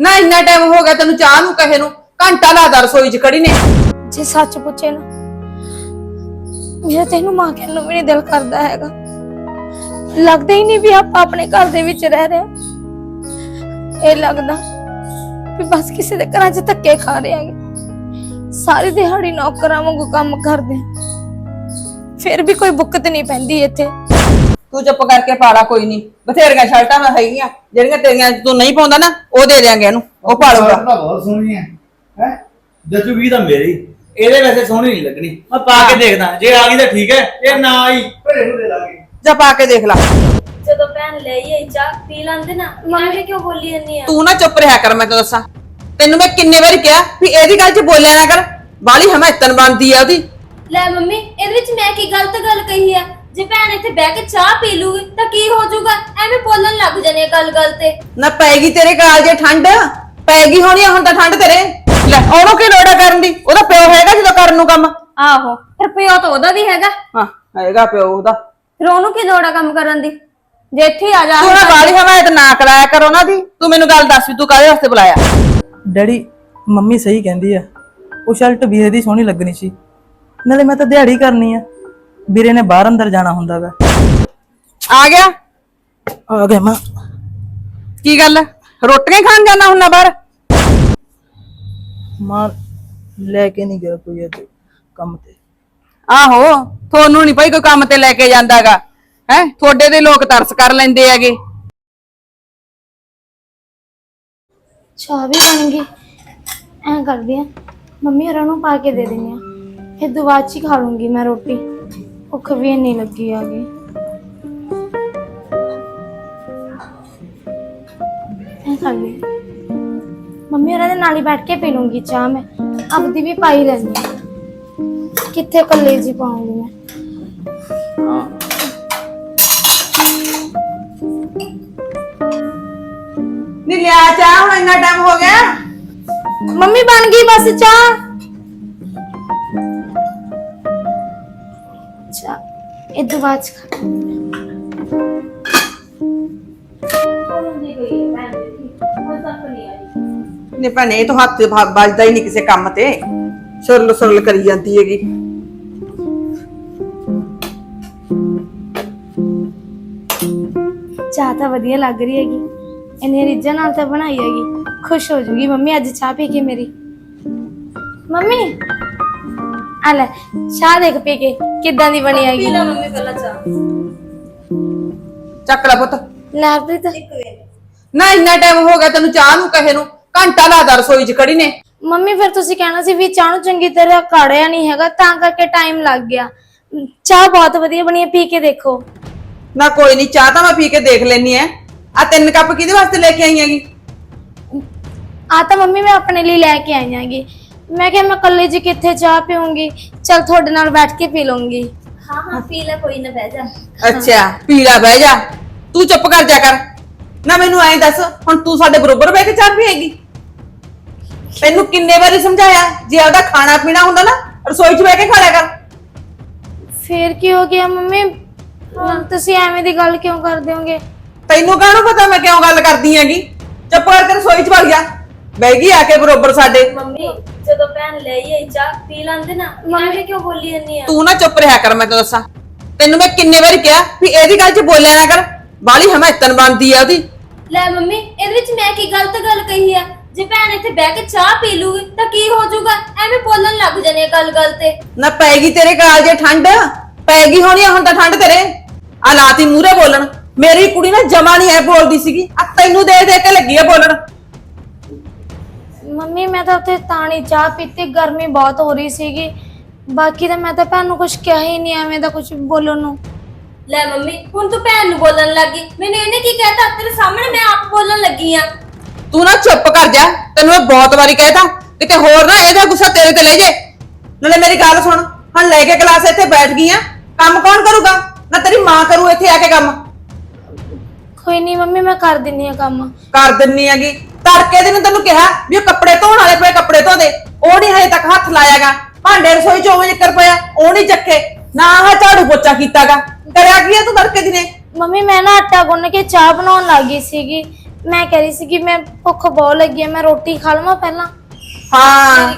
ਨਾ ਇੰਨਾ ਟਾਈਮ ਹੋ ਗਿਆ ਤੈਨੂੰ ਚਾਹ ਨੂੰ ਕਹੇ ਨੂੰ, ਘੰਟਾ ਲਾਦਾ ਰਸੋਈ 'ਚ ਖੜੀ ਨੇ। ਜੇ ਸੱਚ ਪੁੱਛੇ ਨਾ, ਮੇਰਾ ਤੈਨੂੰ ਮਾਂ ਕਹਿਣ ਨੂੰ ਵੀ ਨਹੀਂ ਦਿਲ ਕਰਦਾ ਹੈਗਾ। ਲੱਗਦਾ ਹੀ ਨਹੀਂ ਵੀ ਆਪਾਂ ਆਪਣੇ ਘਰ ਦੇ ਵਿੱਚ ਰਹਿ ਰਹੇ ਹਾਂ। ਇਹ ਲੱਗਦਾ ਵੀ ਬਸ ਕਿਸੇ ਦੇ ਘਰਾਂ 'ਚ ਧੱਕੇ ਖਾ ਰਹੇ ਹੈਗੇ। ਸਾਰੀ ਦਿਹਾੜੀ ਨੌਕਰਾਂ ਵਾਂਗੂ ਕੰਮ ਕਰਦੇ ਹਾਂ। ਫਿਰ ਵੀ ਕੋਈ ਬੁੱਕਤ ਨਹੀਂ ਪੈਂਦੀ ਇੱਥੇ। ਤੂੰ ਚੁੱਪ ਕਰਕੇ ਪਾਲਾ ਕੋਈ ਨਹੀਂ। ਬਥੇਰੀਆਂ ਸ਼ਰਟਾਂ ਮੈਂ ਹੈਗੀਆਂ ਜਿਹੜੀਆਂ ਤੇਰੀਆਂ ਤੂੰ ਨਹੀਂ ਪਾਉਂਦਾ ਨਾ ਉਹ ਦੇ ਦਿਆਂਗੇ ਇਹਨੂੰ ਉਹ ਪਾ ਲਊਗਾ। ਤਾਂ ਬਹੁਤ ਸੋਹਣੀ ਹੈ? ਹੈ ਜਚੂਗੀ ਤਾਂ ਮੇਰੀ ਇਹਦੇ ਵੈਸੇ ਸੋਹਣੀ ਨਹੀਂ ਲੱਗਣੀ। ਮੈਂ ਪਾ ਕੇ ਦੇਖਦਾ ਜੇ ਆ ਗਈ ਤਾਂ ਠੀਕ ਹੈ ਇਹ ਨਾ ਆਈ ਭਰੇ ਨੂੰ ਦੇ ਦਾਂਗੇ ਜਾ ਪਾ ਕੇ ਦੇਖ ਲੈ। ਜਦੋਂ ਭੈਣ ਲਈ ਆਈ ਚਾਹ ਪੀ ਲੈਂਦੇ ਨਾ ਮੰਮੀ ਕਿਉਂ ਬੋਲੀ ਜਾਂਦੀ ਆ? ਤੂੰ ਨਾ ਚੁੱਪ ਰਿਹਾ ਕਰ ਮੈਂ ਤੈਨੂੰ ਦੱਸਾਂ। ਤੈਨੂੰ ਮੈਂ ਕਿੰਨੇ ਵਾਰੀ ਕਿਹਾ ਵੀ ਇਹਦੀ ਗੱਲ 'ਚ ਬੋਲਿਆ ਨਾ ਕਰ ਬਾਲੀ ਹਮਾਇਤਨ ਬਣਦੀ ਆ ਉਹਦੀ। ਲੈ ਮੰਮੀ ਇਹਦੇ ਵਿੱਚ ਮੈਂ ਕੀ ਗਲਤ ਗੱਲ ਕਹੀ ਆ? ਜੇ ਇੱਥੇ ਬਹਿ ਕੇ ਚਾਹ ਪੀ ਲੂਗੀ ਤਾਂ ਕੀ ਹੋ ਜਾਊਗਾ? ਐਵੇਂ ਬੋਲਣ ਲੱਗ ਜਾਣੇ ਗੱਲ ਗੱਲ ਤੇ। ਨਾ ਪੈਗੀ ਤੇਰੇ ਕਾਲ ਜੇ ਠੰਡ ਪੈਗੀ ਹੋਣੀ ਆ ਹੁਣ ਤਾਂ ਠੰਡ ਤੇਰੇ। ਲੈ ਉਹਨੂੰ ਕੀ ਲੋੜ ਕਰਨ ਦੀ? ਉਹਦਾ ਪਿਓ ਹੈਗਾ ਜਦੋਂ ਕਰਨ ਨੂੰ ਕੰਮ। ਆਹੋ ਫਿਰ ਪਿਓ ਤਾਂ ਉਹਦਾ ਵੀ ਹੈਗਾ। ਹਾਂ ਹੈਗਾ ਪਿਓ ਉਹਦਾ। ਫਿਰ ਉਹਨੂੰ ਕੀ ਲੋੜ ਕੰਮ ਕਰਨ ਦੀ? ਜੇ ਇੱਥੇ ਹੀ ਆ ਜਾ। ਤੂੰ ਨਾ ਬਾਲੀ ਹਮਾਇਤ ਨਾ ਕਰਾਇਆ ਕਰ ਉਹਨਾਂ ਦੀ। ਤੂੰ ਮੈਨੂੰ ਗੱਲ ਦੱਸ ਵੀ ਤੂੰ ਕਾਹਦੇ ਵਾਸਤੇ ਬੁਲਾਇਆ? ਡੈਡੀ ਮੰਮੀ ਸਹੀ ਕਹਿੰਦੀ ਆ। ਉਹ ਸ਼ਰਟ ਵੀਰੇ ਦੀ ਸੋਹਣੀ ਲੱਗਣੀ ਸੀ। ਨਾਲੇ ਮੈਂ ਤਾਂ ਦਿਹਾੜੀ ਕਰਨੀ ਆ। ਵੀਰੇ ਨੇ ਬਾਹਰ ਅੰਦਰ ਜਾਣਾ ਹੁੰਦਾ ਵਾ। ਆ ਗਿਆ? ਆ ਗਿਆ ਮਾਂ। ਕੀ ਗੱਲ? ਰੋਟੀਆਂ ਖਾਣ ਜਾਣਾ ਹੁੰਨਾ ਬਾਹਰ? ਮਾਂ ਲੈ ਕੇ ਨਹੀਂ ਗਿਆ ਕੋਈ ਅੱਜ ਕੰਮ ਤੇ। ਆਹੋ ਤੁਹਾਨੂੰ ਨਹੀਂ ਭਾਈ ਕੋਈ ਕੰਮ ਤੇ ਲੈ ਕੇ ਜਾਂਦਾਗਾ। ਹੈ? ਤੁਹਾਡੇ ਦੇ ਲੋਕ ਤਰਸ ਕਰ ਲੈਂਦੇ ਹੈਗੇ। ਚਾਹ ਵੀ ਬਣ ਗਈ ਐਂ ਕਰਦੀ ਆ। ਮੰਮੀ ਹੋਰਾਂ ਨੂੰ ਪਾ ਕੇ ਦੇ ਦਿੰਦੀ ਆ। ਫਿਰ ਦੁਬਾਰਾ ਚ ਹੀ ਖਾ ਲੂੰਗੀ ਮੈਂ ਰੋਟੀ। ਭੁੱਖ ਵੀ ਨਹੀਂ ਲੱਗੀ ਆਗੀ ਕਰ ਲਈ। ਮੰਮੀ ਹੋਰਾਂ ਦੇ ਨਾਲ ਹੀ ਬੈਠ ਕੇ ਪੀ ਲੂੰਗੀ ਚਾਹ ਮੈਂ। ਆਪਦੀ ਵੀ ਪਾਈ ਲੈਂਦੀ ਆ ਕਿੱਥੇ ਕੱਲੇ ਜੀ ਪਾਉਂਗੀ ਮੈਂ। ਨਹੀਂ ਲਿਆ ਚਾਹ ਹੁਣ ਇੰਨਾ ਟਾਈਮ ਹੋ ਗਿਆ। ਮੰਮੀ ਬਣ ਗਈ ਬਸ ਚਾਹ। ਇਹ ਦੁਬਾਰਾ ਚ ਖਾ ਨਹੀਂ ਭੈਣੇ ਇਹ ਤਾਂ ਹੱਥ ਭ- ਵੱਜਦਾ ਹੀ ਨਹੀਂ ਕਿਸੇ ਕੰਮ ਤੇ। ਸੁਰਲ ਸੁਰਲ ਕਰੀ ਜਾਂਦੀ ਹੈਗੀ। ਚਾਹ ਤਾਂ ਵਧੀਆ ਲੱਗ ਰਹੀ ਹੈਗੀ। ਇੰਨੀ ਰਿੱਝਾਂ ਨਾਲ ਤਾਂ ਬਣਾਈ ਹੈਗੀ। ਖੁਸ਼ ਹੋ ਜੂਗੀ ਮੰਮੀ ਅੱਜ ਚਾਹ ਪੀ ਕੇ ਮੇਰੀ। ਮੰਮੀ ਆ ਲੈ ਚਾਹ ਦੇਖ ਪੀ ਕੇ ਕਿੱਦਾਂ ਦੀ ਬਣੀ ਹੈਗੀ। ਮੰਮੀ ਪਹਿਲਾਂ ਚਾਹ। ਚੱਕ ਲੈ ਪੁੱਤ। ਲੈ ਪ੍ਰੀਤ ਨਾ ਇੰਨਾ ਟਾਈਮ ਹੋ ਗਿਆ ਤੈਨੂੰ ਚਾਹ ਨੂੰ ਕਹੇ ਨੂੰ ਘੰਟਾ ਲਾਦਾ ਰਸੋਈ 'ਚ ਖੜੀ ਨੇ। ਮੰਮੀ ਫਿਰ ਤੁਸੀਂ ਕਹਿਣਾ ਸੀ ਵੀ ਚਾਹ ਨੂੰ ਚੰਗੀ ਤਰ੍ਹਾਂ ਕਾੜਿਆ ਨਹੀਂ ਹੈਗਾ ਤਾਂ ਕਰਕੇ ਟਾਈਮ ਲੱਗ ਗਿਆ। ਚਾਹ ਬਹੁਤ ਵਧੀਆ ਬਣੀ ਹੈ ਪੀ ਕੇ ਦੇਖੋ। ਨਾ ਕੋਈ ਨਹੀਂ ਚਾਹ ਤਾਂ ਮੈਂ ਪੀ ਕੇ ਦੇਖ ਲੈਣੀ ਐ ਆ ਤਿੰਨ ਕੱਪ ਕਿਹਦੇ ਵਾਸਤੇ ਲੈ ਕੇ ਆਈ ਹੈਗੀ? ਆ ਤਾਂ ਮੰਮੀ ਮੈਂ ਆਪਣੇ ਲਈ ਲੈ ਕੇ ਆਈ ਆਂਗੀ ਮੈਂ ਕਿਹਾ ਮੈਂ ਇਕੱਲੇ ਜੀ ਕਿੱਥੇ ਚਾਹ ਪੀਉਂਗੀ ਚਲ ਤੁਹਾਡੇ ਨਾਲ ਬੈਠ ਕੇ ਪੀ ਲਵਾਂਗੀ ਹਾਂ ਹਾਂ ਪੀ ਲੈ ਕੋਈ ਨਾ ਬਹਿ ਜਾ। ਅੱਛਾ ਪੀਲਾ ਬਹਿ ਜਾ। ਤੂੰ ਚੁੱਪ ਕਰ ਜਾ ਕਰ। ਨਾ ਮੈਨੂੰ ਐਂ ਦੱਸ ਹੁਣ ਤੂੰ ਸਾਡੇ ਬਰੋਬਰ ਬਹਿ ਕੇ ਚਾਹ ਪੀਏਗੀ? ਤੈਨੂੰ ਕਿੰਨੇ ਵਾਰੀ ਸਮਝਾਇਆ ਜੇ ਉਹਦਾ ਖਾਣਾ ਪੀਣਾ ਹੁੰਦਾ ਨਾ ਰਸੋਈ 'ਚ ਬਹਿ ਕੇ ਖਾ ਲਿਆ ਕਰ। ਫੇਰ ਕੀ ਹੋ ਗਿਆ ਮੰਮੀ? ਹੁਣ ਤੁਸੀਂ ਐਵੇਂ ਦੀ ਗੱਲ ਕਿਉਂ ਕਰਦੇ ਹੋਗੇ? ਤੈਨੂੰ ਕਾਹਨੂੰ ਪਤਾ ਮੈਂ ਕਿਉਂ ਗੱਲ ਕਰਦੀ ਹੈਗੀ? ਚੁੱਪ ਕਰਕੇ ਰਸੋਈ 'ਚ ਵਗ ਜਾ। ਬਹਿ ਗਈ ਆ ਕੇ ਬਰੋਬਰ ਸਾਡੇ। ਮੰਮੀ ਜਦੋਂ ਭੈਣ ਲਈ ਆਈ ਚਾਹ ਪੀ ਲੈਂਦੇ ਨਾ ਮੰਮੀ ਕਿਉਂ ਬੋਲੀ ਜਾਂਦੀ ਆ? ਤੂੰ ਨਾ ਚੁੱਪ ਰਿਹਾ ਕਰ ਮੈਂ ਤੈਨੂੰ ਦੱਸਾਂ। ਤੈਨੂੰ ਮੈਂ ਕਿੰਨੇ ਵਾਰੀ ਕਿਹਾ ਵੀ ਇਹਦੀ ਗੱਲ 'ਚ ਬੋਲਿਆ ਨਾ ਕਰ। ਬਾਲੀ ਹਮਾਇਤਨ ਬਣਦੀ ਆ ਉਹਦੀ। ਲੈ ਮੰਮੀ ਇਹਦੇ ਵਿੱਚ ਮੈਂ ਕੀ ਗਲਤ ਗੱਲ ਕਹੀ ਆ? ਜੇ ਭੈਣ ਇੱਥੇ ਬਹਿ ਕੇ ਚਾਹ ਪੀ ਲੂਗੀ ਤਾਂ ਕੀ ਹੋ ਜਾਊਗਾ? ਐਵੇਂ ਬੋਲਣ ਲੱਗ ਜਾਣੇ ਗੱਲ ਗੱਲ ਤੇ। ਨਾ ਪੈਗੀ ਤੇਰੇ ਕਾਲ ਜੇ ਠੰਡ। ਪੈਗੀ ਹੋਣੀ ਆ ਹੁਣ ਤਾਂ ਠੰਡ ਤੇਰੇ। ਆ ਲਾਤੀ ਮੂਰੇ ਬੋਲਣ। ਮੇਰੀ ਕੁੜੀ ਨਾ ਜਮਾ ਨਹੀਂ ਐ ਬੋਲਦੀ ਸੀਗੀ। ਆ ਤੈਨੂੰ ਦੇ ਦੇ ਕੇ ਲੱਗੀ ਆ ਬੋਲਣ। ਮੰਮੀ ਮੈਂ ਤਾਂ ਉੱਥੇ ਤਾਣੀ ਚਾਹ ਪੀਤੀ ਗਰਮੀ ਬਹੁਤ ਹੋ ਰਹੀ ਸੀਗੀ। ਬਾਕੀ ਤਾਂ ਮੈਂ ਤਾਂ ਭੈਣ ਨੂੰ ਕੁਝ ਕਿਹਾ ਹੀ ਨਹੀਂ ਐਵੇਂ ਦਾ ਕੁਝ ਬੋਲਣ ਨੂੰ। ਲੈ ਮੰਮੀ ਹੁਣ ਤੂੰ ਭੈਣ ਨੂੰ ਬੋਲਣ ਲੱਗੀ। ਮੈਨੂੰ ਇਹਨੇ ਕੀ ਕਹਿਤਾ? ਤੇਰੇ ਸਾਹਮਣੇ ਮੈਂ ਆਪ ਬੋਲਣ ਲੱਗੀ ਆ। ਤੂੰ ਨਾ ਚੁੱਪ ਕਰ ਜਾ। ਤੈਨੂੰ ਮੈਂ ਬਹੁਤ ਵਾਰੀ ਕਹਿਤਾ ਕਿਤੇ ਹੋਰ ਨਾ ਇਹਦਾ ਗੁੱਸਾ ਤੇਰੇ ਤੇ ਲੈ ਜੇ। ਨਾਲੇ ਮੇਰੀ ਗੱਲ ਸੁਣ ਹੁਣ ਲੈ ਕੇ ਕਲਾਸ ਇੱਥੇ ਬੈਠ ਗਈ ਆ। ਕੰਮ ਕੌਣ ਕਰੂਗਾ? ਨਾ ਤੇਰੀ ਮਾਂ ਕਰੂ ਇੱਥੇ ਆ ਕੇ ਕੰਮ। ਕੋਈ ਨਹੀਂ ਮੰਮੀ ਮੈਂ ਕਰ ਦਿੰਨੀ ਆ ਕੰਮ। ਕਰ ਦਿੰਨੀ ਹੈਗੀ। ਤੜਕੇ ਦੇ ਨੂੰ ਤੈਨੂੰ ਕਿਹਾ ਵੀ ਉਹ ਕੱਪੜੇ ਧੋਣ ਵਾਲੇ ਪਏ ਕੱਪੜੇ ਧੋ ਦੇ। ਉਹ ਨਹੀਂ ਹਜੇ ਤੱਕ ਹੱਥ ਲਾਇਆਗਾ। ਭਾਂਡੇ ਰਸੋਈ ਚ ਉਵੇਂ ਜਿੱਕਰ ਪਿਆ ਉਹ ਨਹੀਂ ਚੱਕੇ। ਨਾ ਆਹ ਝਾੜੂ ਪੋਚਾ ਕੀਤਾਗਾ। ਕਰਿਆ ਕੀ ਆ ਤੂੰ ਤੜਕੇ ਦਿਨੇ ਮੰਮੀ ਮੈਂ ਨਾ ਆਟਾ ਗੁੰਨ ਕੇ ਚਾਹ ਬਣਾਉਣ ਲੱਗੀ ਸੀਗੀ। ਮੈਂ ਕਹਿ ਰਹੀ ਸੀ ਕਿ ਮੈਂ ਭੁੱਖ ਬਹੁਤ ਲੱਗੀ ਹੈ ਮੈਂ ਰੋਟੀ ਖਾ ਲਵਾਂ ਪਹਿਲਾਂ। ਹਾਂ।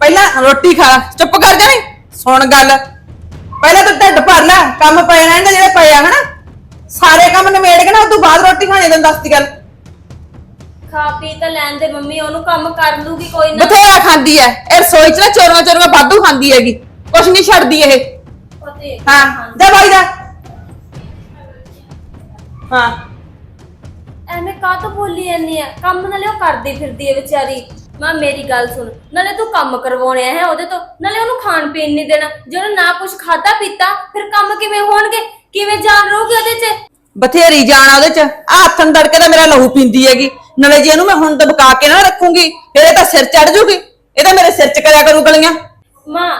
ਪਹਿਲਾਂ ਰੋਟੀ ਖਾ ਚੁੱਪ ਕਰ ਜਾ ਨੀ। ਸੁਣ ਗੱਲ। ਪਹਿਲਾਂ ਤਾਂ ਢਿੱਡ ਭਰ ਲੈ। ਕੰਮ ਪਏ ਨੇ ਇਹਦੇ ਜਿਹੜੇ ਪਏ ਆ ਹਨਾ? ਸਾਰੇ ਕੰਮ ਨਿਮੇੜ ਕੇ ਨਾ ਉਸ ਤੋਂ ਬਾਅਦ ਰੋਟੀ ਖਾਣੀ ਤੈਨੂੰ ਦੱਸਦੀ ਗੱਲ। ਖਾ ਪੀ ਤਾਂ ਲੈਣ ਦੇ ਮੰਮੀ ਉਹਨੂੰ ਕੰਮ ਕਰ ਲੂਗੀ ਕੋਈ ਨਾ ਬਥੇਰਾ ਖਾਂਦੀ ਐ। ਇਹ ਰਸੋਈ ਚ ਨਾ ਚੋਰੀਆਂ ਚੋਰੀਆਂ ਵਾਧੂ ਖਾਂਦੀ ਹੈਗੀ। ਕੁਛ ਨਹੀਂ ਛੱਡਦੀ ਇਹ। ਪਤੇ ਹਾਂ ਜਾ ਬਾਈ ਜਾ ਹਾਂ। ਐਵੇਂ ਕਾਹ ਤੋਂ ਬੋਲੀ ਜਾਂਦੀ ਆ ਕੰਮ ਨਾਲੇ ਉਹ ਕਰਦੀ ਫਿਰਦੀ ਵਿਚਾਰੀ। ਮਾਂ ਮੇਰੀ ਗੱਲ ਸੁਣ। ਨਾਲੇ ਤੂੰ ਕੰਮ ਕਰਵਾਉਣਿਆ ਹੈ ਉਹਦੇ ਤੋਂ। ਨਾਲੇ ਉਹਨੂੰ ਖਾਣ ਪੀਣ ਨਹੀਂ ਦੇਣਾ। ਜੇ ਉਹਨੇ ਨਾ ਕੁਝ ਖਾਦਾ ਪੀਤਾ ਫਿਰ ਕੰਮ ਕਿਵੇਂ ਹੋਣਗੇ? ਕਿਵੇਂ ਜਾਨ ਰਹੂਗੀ ਉਹਦੇ 'ਚ? ਬਥੇਰੀ ਜਾਣਾ ਉਹਦੇ ਚ। ਆ ਹੱਥਨ ਤੜਕੇ ਦਾ ਮੇਰਾ ਲਹੂ ਪੀਂਦੀ ਹੈਗੀ। ਨਾਲੇ ਜੇ ਇਹਨੂੰ ਮੈਂ ਹੁਣ ਦਬਕਾ ਕੇ ਨਾ ਰੱਖੂੰਗੀ ਫਿਰ ਇਹ ਤਾਂ ਸਿਰ ਚੜ ਜੂਗੀ। ਇਹ ਤਾਂ ਮੇਰੇ ਸਿਰ ਚ ਕਰਿਆ ਕਰੂ ਗਲੀਆਂ। ਮਾਂ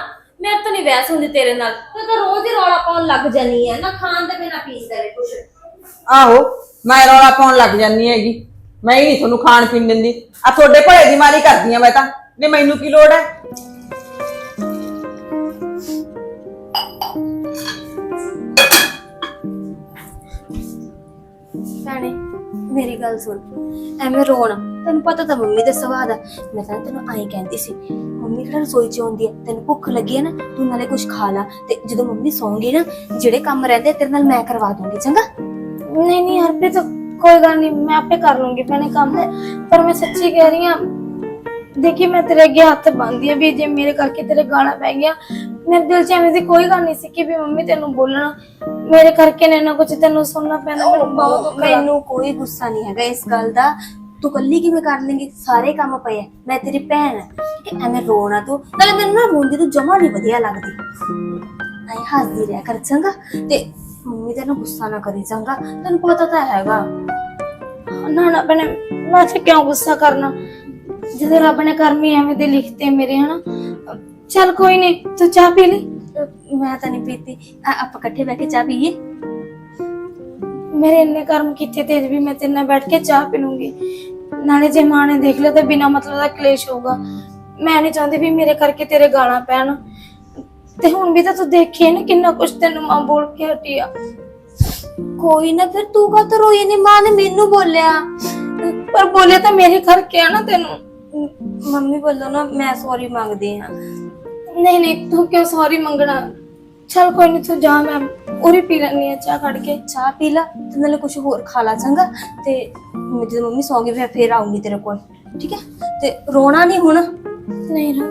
ਮੇਰੇ ਤੋਂ ਨਹੀਂ ਵੈਸ ਹੁੰਦੀ ਤੇਰੇ ਨਾਲ। ਤੂੰ ਤਾਂ ਰੋਜ਼ ਹੀ ਰੌਲਾ ਪਾਉਣ ਲੱਗ ਜਾਨੀ ਹੈ। ਨਾ ਖਾਣ ਤੇ ਬਿਨਾ ਪੀਣ ਦੇ ਕੁਛ। ਆਹੋ ਮੈਂ ਰੌਲਾ ਪਾਉਣ ਲੱਗ ਜਾਂਦੀ ਹੈਗੀ। ਮੈਂ ਹੀ ਨਹੀਂ ਤੁਹਾਨੂੰ ਖਾਣ ਪੀਣ ਦਿੰਦੀ। ਆ ਤੁਹਾਡੇ ਭਲੇ ਦੀ ਮਾਰੀ ਕਰਦੀ ਆ ਮੈਂ ਤਾਂ। ਨਹੀਂ ਮੈਨੂੰ ਕੀ ਲੋੜ ਹੈ? ਭੈਣੇ ਮੇਰੀ ਗੱਲ ਸੁਣ। ਐਵੇਂ ਰੋਣਾ ਤੈਨੂੰ ਪਤਾ ਤਾਂ ਮੰਮੀ ਦੇ ਸੁਭਾਅ ਦਾ। ਮੈਂ ਤਾਂ ਤੈਨੂੰ ਆਈ ਕਹਿੰਦੀ ਸੀ, ਮੰਮੀ ਕਿਹੜਾ ਰਸੋਈ 'ਚ ਆਉਂਦੀ ਹੈ ਤੈਨੂੰ ਭੁੱਖ ਲੱਗੀ ਹੈ ਨਾ, ਤੂੰ ਨਾਲੇ ਕੁਝ ਖਾ ਲਾ। ਤੇ ਜਦੋਂ ਮੰਮੀ ਸੌਂਗੀ ਨਾ, ਜਿਹੜੇ ਕੰਮ ਰਹਿੰਦੇ ਤੇਰੇ ਨਾਲ ਮੈਂ ਕਰਵਾ ਦੂੰਗੀ, ਚੰਗਾ? ਨਹੀਂ ਨਹੀਂ ਹਰਪ੍ਰੀਤ ਕੋਈ ਗੱਲ ਨਹੀਂ, ਮੈਂ ਆਪੇ ਕਰ ਲੂੰਗੀ ਭੈਣੇ ਕੰਮ। ਪਰ ਮੈਂ ਸੱਚੀ ਕਹਿ ਰਹੀ ਹਾਂ, ਦੇਖੀ ਮੈਂ ਤੇਰੇ ਅੱਗੇ ਹੱਥ ਬੰਨ੍ਹਦੀ ਆ ਵੀ ਜੇ ਮੇਰੇ ਕਰਕੇ ਤੇਰੇ ਗਾਲਾਂ ਪੈ ਗਿਆ ਮੇਰੇ ਦਿਲ 'ਚ ਐਵੇਂ ਦੀ ਕੋਈ ਗੱਲ ਨਹੀਂ ਸੀ ਕਿ ਵੀ ਮੰਮੀ ਤੈਨੂੰ ਬੋਲਣਾ ਮੇਰੇ ਕਰਕੇ ਨੇ ਨਾ ਕੁਝ ਤੈਨੂੰ ਸੁਣਨਾ ਪੈਂਦਾ ਮੈਨੂੰ ਬਹੁਤ ਦੁੱਖ ਲੱਗਦਾ। ਮੈਨੂੰ ਕੋਈ ਗੁੱਸਾ ਨਹੀਂ ਹੈਗਾ ਇਸ ਗੱਲ ਦਾ। ਤੂੰ ਕੱਲੀ ਕਿਵੇਂ ਕਰ ਲੇਂਗੀ? ਸਾਰੇ ਕੰਮ ਪਏ ਆ। ਮੈਂ ਤੇਰੀ ਭੈਣ ਆ ਠੀਕ ਹੈ? ਐਵੇਂ ਰੋਣਾ ਤੂੰ। ਨਾਲੇ ਮੈਨੂੰ ਨਾ ਰੋਂਦੀ ਤੂੰ ਜਮਾ ਨਹੀਂ ਵਧੀਆ ਲੱਗਦੀ। ਐ ਹੱਸਦੀ ਰਿਹਾ ਕਰ ਚੰਗਾ। ਤੇ ਮੰਮੀ ਤੈਨੂੰ ਗੁੱਸਾ ਨਾ ਕਰੀ ਚੰਗਾ। ਤੈਨੂੰ ਪਤਾ ਤਾਂ ਹੈਗਾ। ਨਾ ਨਾ ਭੈਣੇ ਮੈਂ ਤੇ ਕਿਉਂ ਗੁੱਸਾ ਕਰਨਾ? ਜਦੋਂ ਰੱਬ ਨੇ ਕਰਮ ਐਵੇਂ ਦੇ ਲਿਖਤੇ ਮੇਰੇ ਹਨਾ? ਚੱਲ ਕੋਈ ਨਹੀਂ ਤੂੰ ਚਾਹ ਪੀ ਲਈ। ਅਹ ਮੈਂ ਤਾਂ ਨਹੀਂ ਪੀਤੀ। ਆ- ਆਪਾਂ ਇਕੱਠੇ ਬਹਿ ਕੇ ਚਾਹ ਪੀਏ। ਮੇਰੇ ਇੰਨੇ ਕਰਮ ਕੀਤੇ ਤੇ ਵੀ ਮੈਂ ਤੇਰੇ ਨਾਲ ਬੈਠ ਕੇ ਚਾਹ ਪੀ ਲੂੰਗੀ। ਨਾਲੇ ਜੇ ਮਾਂ ਨੇ ਦੇਖ ਲਿਆ ਤਾਂ ਬਿਨਾ ਮਤਲਬ ਦਾ ਕਲੇਸ਼ ਹੋਊਗਾ। ਮੈਂ ਨਹੀਂ ਚਾਹੁੰਦੀ ਵੀ ਮੇਰੇ ਕਰਕੇ ਤੇਰੇ ਗਾਲਾਂ ਪੈਣ। ਤੇ ਹੁਣ ਵੀ ਤਾਂ ਤੂੰ ਦੇਖੀ ਨਾ ਕਿੰਨਾ ਕੁਛ ਤੈਨੂੰ ਮਾਂ ਬੋਲ ਕੇ ਹਟੀ ਆ। ਕੋਈ ਨਾ ਫਿਰ ਤੂੰ ਕਾ ਰੋਈ ਨਹੀਂ ਮਾਂ ਨੇ ਮੈਨੂੰ ਬੋਲਿਆ। ਪਰ ਬੋਲਿਆ ਤਾਂ ਮੇਰੇ ਕਰਕੇ ਆ ਨਾ ਤੈਨੂੰ। ਮੰਮੀ ਵੱਲੋਂ ਨਾ ਮੈਂ ਸੌਰੀ ਮੰਗਦੀ ਆ ਨਹੀਂ ਨਹੀਂ ਤੂੰ ਕਿਉਂ ਸੌਰੀ ਮੰਗਣਾ? ਚੱਲ ਕੋਈ ਨਹੀਂ ਤੂੰ ਜਾ ਮੈਂ ਉਰੀ ਪੀ ਲੈਣੀ ਆ ਚਾਹ ਕੱਢ ਕੇ। ਚਾਹ ਪੀ ਲਾ ਤੇ ਨਾਲੇ ਕੁਝ ਹੋਰ ਖਾ ਲਾ ਚੰਗਾ। ਤੇ ਮੈਂ ਜਦੋਂ ਮੰਮੀ ਸੌਂਗੀ ਫਿਰ ਫੇਰ ਆਉਂਗੀ ਤੇਰੇ ਕੋਲ ਠੀਕ ਹੈ? ਤੇ ਰੋਣਾ ਨਹੀਂ ਹੁਣ? ਨਹੀਂ ਨਾ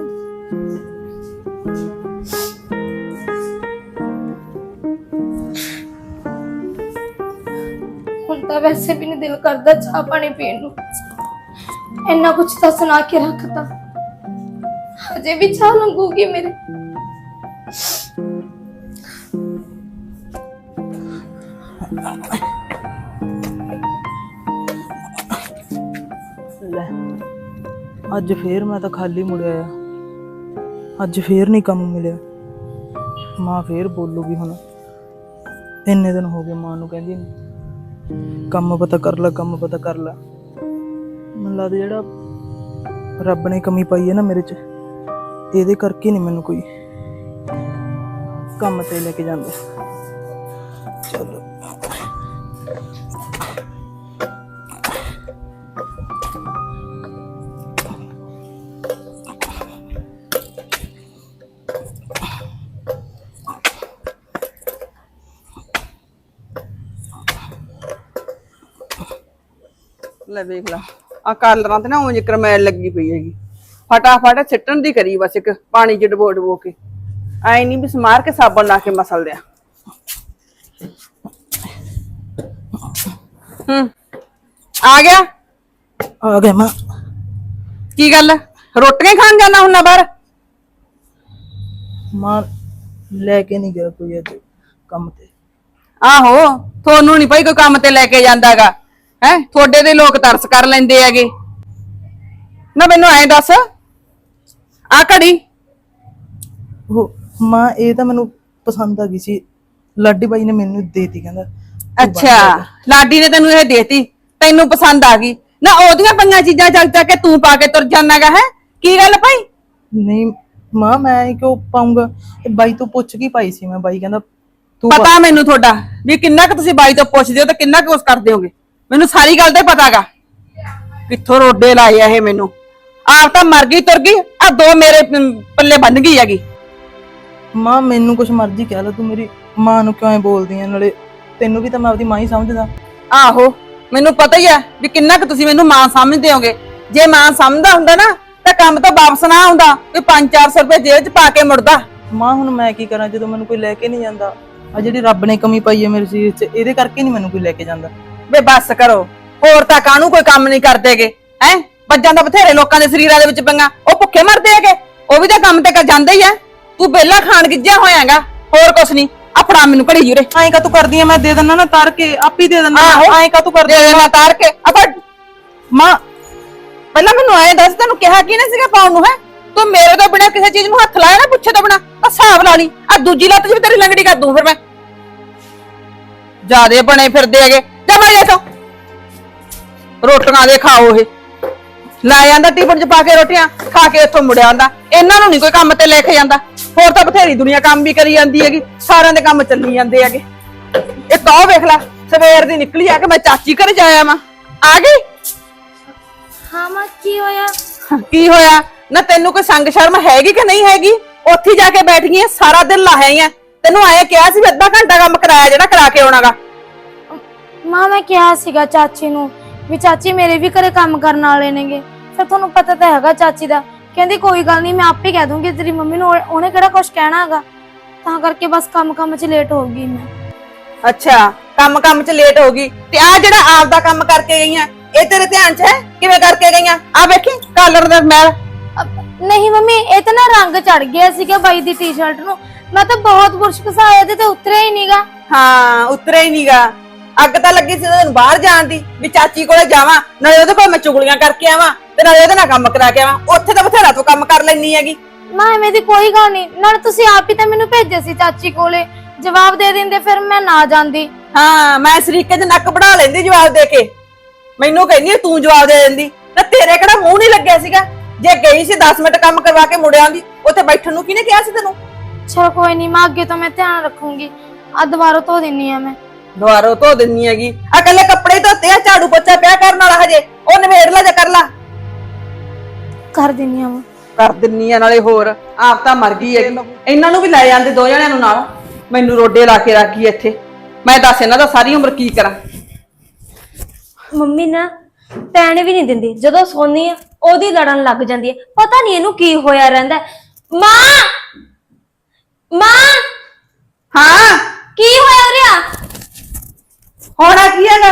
ਹੁਣ ਤਾਂ ਵੈਸੇ ਵੀ ਨਹੀਂ ਦਿਲ ਕਰਦਾ ਚਾਹ ਪਾਣੀ ਪੀਣ ਨੂੰ। ਇੰਨਾ ਕੁਝ ਤਾਂ ਸੁਣਾ ਕੇ ਰੱਖਤਾ। ਹਜੇ ਵੀ ਚਾਹ ਲੰਗੂਗੀ ਮੇਰੇ। ਲੈ ਅੱਜ ਫੇਰ ਮੈਂ ਤਾਂ ਖਾਲੀ ਮੁੜਿਆ ਆ ਅੱਜ ਫੇਰ ਨਹੀਂ ਕੰਮ ਮਿਲਿਆ। ਮਾਂ ਫੇਰ ਬੋਲੂਗੀ ਹੁਣ ਇੰਨੇ ਦਿਨ ਹੋ ਗਏ ਮਾਂ ਨੂੰ ਕਹਿੰਦੀ ਨੂੰ, ਕੰਮ ਪਤਾ ਕਰ ਲੈ ਕੰਮ ਪਤਾ ਕਰ ਲੈ। ਮੈਨੂੰ ਲੱਗਦਾ ਜਿਹੜਾ ਰੱਬ ਨੇ ਕਮੀ ਪਾਈ ਹੈ ਨਾ ਮੇਰੇ 'ਚ ਇਹਦੇ ਕਰਕੇ ਨਹੀਂ ਮੈਨੂੰ ਕੋਈ ਕੰਮ ਤੇ ਲੈ ਕੇ ਜਾਂਦਾ। ਚਲੋ। ਲੈ ਵੇਖ ਲਾ। ਆ ਕਾਲਰਾਂ ਤੇ ਨਾ ਉਂਝ ਕਰਮੈਲ ਲੱਗੀ ਪਈ ਹੈਗੀ। ਫਟਾਫਟ ਸਿੱਟਣ ਦੀ ਕਰੀ ਬਸ ਇੱਕ ਪਾਣੀ ਚ ਡਬੋ ਡਬੋ ਕੇ। ਐ ਨਹੀਂ ਵੀ ਸਮਾਰ ਕੇ ਸਾਬਣ ਲਾ ਕੇ ਮਸਲ ਦਿਆ। ਹੂੰ। ਆ ਗਿਆ? ਆ ਗਿਆ ਮਾਂ। ਕੀ ਗੱਲ? ਰੋਟੀਆਂ ਖਾਣ ਜਾਣਾ ਹੁੰਨਾ ਬਾਹਰ? ਮਾਂ ਲੈ ਕੇ ਨਹੀਂ ਗਿਆ ਕੋਈ ਅੱਜ ਕੰਮ ਤੇ। ਆਹੋ ਤੁਹਾਨੂੰ ਨਹੀਂ ਭਾਈ ਕੋਈ ਕੰਮ ਤੇ ਲੈ ਕੇ ਜਾਂਦਾਗਾ ਹੈ? ਤੁਹਾਡੇ ਦੇ ਲੋਕ ਤਰਸ ਕਰ ਲੈਂਦੇ ਹੈਗੇ। ਨਾ ਮੈਨੂੰ ਐਂ ਦੱਸ ਆ ਘੜੀ। ਉਹ ਮਾਂ ਇਹ ਤਾਂ ਮੈਨੂੰ ਪਸੰਦ ਆ ਗਈ ਸੀ। ਲਾਡੀ ਬਾਈ ਨੇ ਮੈਨੂੰ ਦੇਤੀ ਕਹਿੰਦਾ ਅੱਛਾ ਲਾਡੀ ਨੇ ਤੈਨੂੰ ਇਹ ਦੇਤੀ ਤੈਨੂੰ ਪਸੰਦ ਆ ਗਈ। ਨਾ ਉਹਦੀਆਂ ਪਈਆਂ ਚੀਜ਼ਾਂ ਚੱਕ ਚੱਕ ਕੇ ਤੂੰ ਪਾ ਕੇ ਤੁਰ ਜਾਣਾਗਾ ਹੈ? ਕੀ ਗੱਲ ਭਾਈ? ਨਹੀਂ ਮਾਂ ਮੈਂ ਇਹ ਕਿਉਂ ਪਾਉਂਗਾ? ਇਹ ਬਾਈ ਤੋਂ ਪੁੱਛ ਕੇ ਪਾਈ ਸੀ ਮੈਂ ਬਾਈ ਕਹਿੰਦਾ ਤੂੰ ਪਤਾ ਮੈਨੂੰ ਤੁਹਾਡਾ ਵੀ ਕਿੰਨਾ ਕੁ ਤੁਸੀਂ ਬਾਈ ਤੋਂ ਪੁੱਛਦੇ ਹੋ ਤੇ ਕਿੰਨਾ ਕੁ ਉਸ ਕਰਦੇ ਹੋਗੇ। ਮੈਨੂੰ ਸਾਰੀ ਗੱਲ ਦਾ ਹੀ ਪਤਾਗਾ ਕਿੱਥੋਂ ਰੋਡੇ ਲਾਏ ਆ ਇਹ ਮੈਨੂੰ? ਆਪ ਤਾਂ ਮਰ ਗਈ ਤੁਰ ਗਈ। ਆ ਦੋ ਮੇਰੇ ਪੱਲੇ ਬੰਨ ਗਈ ਹੈਗੀ। ਮਾਂ ਮੈਨੂੰ ਕੁਛ ਮਰਜ਼ੀ ਕਹਿ ਲੈ ਤੂੰ ਮੇਰੀ ਮਾਂ ਨੂੰ ਕਿਉਂ ਐ ਬੋਲਦੀ ਐ? ਨਾਲੇ ਤੈਨੂੰ ਵੀ ਤਾਂ ਮੈਂ ਆਪਦੀ ਮਾਂ ਹੀ ਸਮਝਦਾ। ਆਹੋ ਮੈਨੂੰ ਪਤਾ ਹੀ ਆ ਵੀ ਕਿੰਨਾ ਕੁ ਤੁਸੀਂ ਮੈਨੂੰ ਮਾਂ ਸਮਝਦੇ ਹੋਗੇ। ਜੇ ਮਾਂ ਸਮਝਦਾ ਹੁੰਦਾ ਨਾ ਤਾਂ ਕੰਮ ਤੋਂ ਵਾਪਸ ਨਾ ਆਉਂਦਾ ਕੋਈ 5-400 ਰੁਪਏ ਜੇਬ 'ਚ ਪਾ ਕੇ ਮੁੜਦਾ। ਮਾਂ ਹੁਣ ਮੈਂ ਕੀ ਕਰਾਂ ਜਦੋਂ ਮੈਨੂੰ ਕੋਈ ਲੈ ਕੇ ਨਹੀਂ ਜਾਂਦਾ? ਆ ਜਿਹੜੀ ਰੱਬ ਨੇ ਕਮੀ ਪਾਈ ਹੈ ਮੇਰੇ ਸਰੀਰ 'ਚ ਇਹਦੇ ਕਰਕੇ ਨਹੀਂ ਮੈਨੂੰ ਕੋਈ ਲੈ ਕੇ ਜਾਂਦਾ? ਵੇ ਬੱਸ ਕਰੋ ਹੋਰ ਤਾਂ ਕਾਹਨੂੰ ਕੋਈ ਕੰਮ ਨਹੀਂ ਕਰਦੇਗੇ ਹੈ? ਬੱਜਾਂ ਦਾ ਬਥੇਰੇ ਲੋਕਾਂ ਦੇ ਸਰੀਰਾਂ ਦੇ ਵਿੱਚ ਪੰਗਾ ਉਹ ਭੁੱਖੇ ਮਰਦੇ ਹੈਗੇ। ਉਹ ਵੀ ਤਾਂ ਕੰਮ ਤੇ ਕਰ ਜਾਂਦੇ ਹੀ ਆ। ਤੂੰ ਬੇਲਾ ਖਾਣ ਗਿੱਜਿਆ ਹੋਇਆਗਾ। ਹੋਰ ਕੁਛ ਨਹੀਂ। ਆ ਫੜਾ ਮੈਨੂੰ ਘੜੀ ਜੂਰੇ ਐਂ ਕਾ ਤੂੰ ਕਰਦੀ ਐ ਮੈਂ ਦੇ ਦਿੰਦਾ ਨਾ ਤਾਰ ਕੇ ਆਪ ਹੀ ਦੇ ਦਿੰਦਾ। ਐਂ ਕਾ ਤੂੰ ਕਰਦੀ ਦੇ ਐਂ? ਮੈਂ ਤਾਰ ਕੇ। ਆ ਫੜ। ਮਾਂ। ਪਹਿਲਾਂ ਮੈਨੂੰ ਐਂ ਦੱਸ ਤੈਨੂੰ ਕਿਹਾ ਕੀ ਨੇ ਸੀਗਾ ਪਾਉਣ ਨੂੰ ਹੈ? ਤੂੰ ਮੇਰੇ ਤੋਂ ਬਿਨਾਂ ਕਿਸੇ ਚੀਜ਼ ਨੂੰ ਹੱਥ ਲਾਇਆ ਨਾ ਪੁੱਛੇ ਤੋਂ ਬਿਨਾਂ। ਤਾਂ ਹਿਸਾਬ ਲਾ ਲਈ। ਆ ਦੂਜੀ ਲੱਤ 'ਚ ਵੀ ਤੇਰੀ ਲੰਗੜੀ ਕਰ ਦੂੰ ਫਿਰ ਮੈਂ। ਜਿਆਦੇ ਬਣੇ ਫਿਰਦੇ ਹੈਗੇ। ਜਾ ਮੈਂ ਤੋਂ ਰੋਟੀਆਂ ਦੇ ਖਾਓ ਇਹ। ਲੈ ਜਾਂਦਾ ਟਿਫਨ 'ਚ ਪਾ ਕੇ ਰੋਟੀਆਂ ਖਾ ਕੇ ਇੱਥੋਂ ਮੁੜਿਆ ਆਂਦਾ ਇਹਨਾਂ ਨੂੰ ਨਹੀਂ ਕੋਈ ਕੰਮ ਤੇ ਲੈ ਕੇ ਜਾਂਦਾ। ਹੋਰ ਤਾਂ ਬਥੇਰੀ ਦੁਨੀਆ ਕੰਮ ਵੀ ਕਰੀ ਜਾਂਦੀ ਹੈਗੀ ਸਾਰਿਆਂ ਦੇ ਕੰਮ ਚੱਲੀ ਜਾਂਦੇ ਹੈਗੇ। ਇਹ ਤਾਂ ਵੇਖ ਲੈ ਸਵੇਰ ਦੀ ਨਿਕਲੀ ਆ ਕਿ ਮੈਂ ਚਾਚੀ ਘਰ ਜਾਇਆ ਵਾਂ ਆ ਗਈ? ਹਾਂ ਮਾਂ ਕੀ ਹੋਇਆ? ਕੀ ਹੋਇਆ? ਨਾ ਤੈਨੂੰ ਕੋਈ ਸੰਗ ਸ਼ਰਮ ਹੈਗੀ ਕਿ ਨਹੀਂ ਹੈਗੀ? ਉੱਥੇ ਜਾ ਕੇ ਬੈਠ ਗਈ ਆਂ, ਸਾਰਾ ਦਿਨ ਲਾਇਆ ਆ ਤੈਨੂੰ ਆਇਆ ਕਿਹਾ ਸੀ ਵੀ ਅੱਧਾ ਘੰਟਾ ਕੰਮ ਕਰਾਇਆ ਜਿਹੜਾ ਕਰਾ ਕੇ ਆਉਣਾਗਾ। ਮਾਂ ਮੈਂ ਕਿਹਾ ਸੀਗਾ ਚਾਚੀ ਨੂੰ ਵੀ ਚਾਚੀ ਮੇਰੇ ਵੀ ਘਰੇ ਕੰਮ ਕਰਨ ਵਾਲੇ ਨੇਗੇ। ਫਿਰ ਤੁਹਾਨੂੰ ਪਤਾ ਤਾਂ ਹੈਗਾ ਚਾਚੀ ਦਾ। ਕਹਿੰਦੀ ਕੋਈ ਗੱਲ ਨਹੀਂ ਮੈਂ ਆਪੇ ਕਹਿ ਦੂੰਗੀ ਤੇਰੀ ਮੰਮੀ ਨੂੰ ਉਹ- ਉਹਨੇ ਕਿਹੜਾ ਕੁਝ ਕਹਿਣਾ ਹੈਗਾ। ਤਾਂ ਕਰਕੇ ਬਸ ਕੰਮ ਕੰਮ 'ਚ ਲੇਟ ਹੋ ਗਈ ਮੈਂ। ਅੱਛਾ ਕੰਮ ਕੰਮ 'ਚ ਲੇਟ ਹੋ ਗਈ। ਤੇ ਆ ਜਿਹੜਾ ਆਪ ਦਾ ਕੰਮ ਕਰਕੇ ਗਈਆਂ ਇਹ ਤੇਰੇ ਧਿਆਨ 'ਚ ਹੈ? ਕਿਵੇਂ ਕਰਕੇ ਗਈਆਂ? ਆ ਵੇਖੀ ਕਾਲਰ ਦਾ ਮੈਲ ਅਬ- ਨਹੀਂ ਮੰਮੀ ਇਹ ਤਾਂ ਨਾ ਰੰਗ ਚੜ ਗਿਆ ਸੀਗਾ ਬਾਈ ਦੀ ਟੀ-ਸ਼ਰਟ ਨੂੰ। ਮੈਂ ਤਾਂ ਬਹੁਤ ਬੁਰਸ਼ ਘਸਾਇਆ ਇਹਦੇ ਤੇ ਉਤਰਿਆ ਹੀ ਨਹੀਂਗਾ ਹਾਂ ਉਤਰੇ ਹੀ ਨੀਗਾ। ਅੱਗ ਤਾਂ ਲੱਗੀ ਸੀ ਤੈਨੂੰ ਬਾਹਰ ਜਾਣ ਦੀ ਵੀ ਚਾਚੀ ਕੋਲੇ ਜਾਵਾਂ ਨਾਲੇ ਉਹਦੇ ਕੋਲ ਮੈਂ ਚੁਗਲੀਆਂ ਕਰਕੇ ਆਵਾਂ ਤੇ ਨਾਲੇ ਉਹਦੇ ਨਾਲ ਕੰਮ ਕਰਾ ਕੇ ਆਵਾਂ ਉੱਥੇ ਤਾਂ ਬਥੇਰਾ ਤੂੰ ਕੰਮ ਕਰ ਲੈਣੀ ਹੈਗੀ। ਮਾਂ ਐਵੇਂ ਦੀ ਕੋਈ ਗੱਲ ਨਹੀਂ। ਨਾਲ ਤੁਸੀਂ ਆਪ ਹੀ ਤਾਂ ਮੈਨੂੰ ਭੇਜਿਆ ਸੀ ਚਾਚੀ ਕੋਲੇ। ਜਵਾਬ ਦੇ ਦਿੰਦੇ ਫਿਰ ਮੈਂ ਨਾ ਜਾਂਦੀ। ਹਾਂ ਮੈਂ ਸਰੀਕੇ 'ਚ ਨੱਕ ਬੜਾ ਲੈਂਦੀ ਜਵਾਬ ਦੇ ਕੇ। ਮੈਨੂੰ ਕਹਿੰਦੀ ਆ, ਤੂੰ ਜਵਾਬ ਦੇ ਦਿੰਦੀ। ਨਾ ਤੇਰੇ ਕਿਹੜਾ ਮੂੰਹ ਨਹੀਂ ਲੱਗਿਆ ਸੀਗਾ? ਜੇ ਗਈ ਸੀ 10 ਮਿੰਟ ਕੰਮ ਕਰਵਾ ਕੇ ਮੁੜ ਆਉਂਦੀ ਉੱਥੇ ਬੈਠਣ ਨੂੰ ਕਿਹਨੇ ਕਿਹਾ ਸੀ ਤੈਨੂੰ? ਚਲ ਕੋਈ ਨਹੀਂ ਮੈਂ ਅੱਗੇ ਤੋਂ ਮੈਂ ਧਿਆਨ ਰੱਖੂੰਗੀ। ਆ ਦੁਬਾਰਾ ਧੋ ਦਿੰਨੀ ਆ ਮੈਂ। ਦੁਆਰੋ ਧੋ ਦਿੰਨੀ ਹੈਗੀ। ਆ ਕੱਲੇ ਕੱਪੜੇ ਧੋਤੇ ਆ ਝਾੜੂ ਪੋਚਾ ਪਿਆ ਕਰਨ ਵਾਲਾ ਹਜੇ। ਉਹ ਨਿਬੇੜ ਲੈ ਜਾ ਕਰ ਲਾ। ਕਰ ਦਿੰਨੀ ਆ ਕਰ ਦਿੰਨੀ ਆ ਨਾਲੇ ਹੋਰ। ਆਪ ਤਾਂ ਮਰ ਗਈ ਹੈਗੀ। ਇਹਨਾਂ ਨੂੰ ਵੀ ਲੈ ਜਾਂਦੇ ਦੋ ਜਣਿਆਂ ਨੂੰ ਨਾਲ। ਮੈਨੂੰ ਰੋਡੇ ਲਾ ਕੇ ਰੱਖੀ ਇੱਥੇ। ਮੈਂ ਦੱਸ ਇਹਨਾਂ ਦਾ ਸਾਰੀ ਉਮਰ ਕੀ ਕਰਾਂ। ਮੰਮੀ ਨਾ ਪੈਣ ਵੀ ਨਹੀਂ ਦਿੰਦੀ। ਜਦੋਂ ਸੋਨੀ ਆ ਉਹਦੀ ਲੜਨ ਲੱਗ ਜਾਂਦੀ ਹੈ ਪਤਾ ਨਹੀਂ ਇਹਨੂੰ ਕੀ ਹੋਇਆ ਰਹਿੰਦਾ। ਹੈ। ਮਾਂ! ਮਾਂ! ਹਾਂ। ਕੀ ਹੋਇਆ ਰਿਆ ਹੋਣਾ ਕੀ ਹੈਗਾ?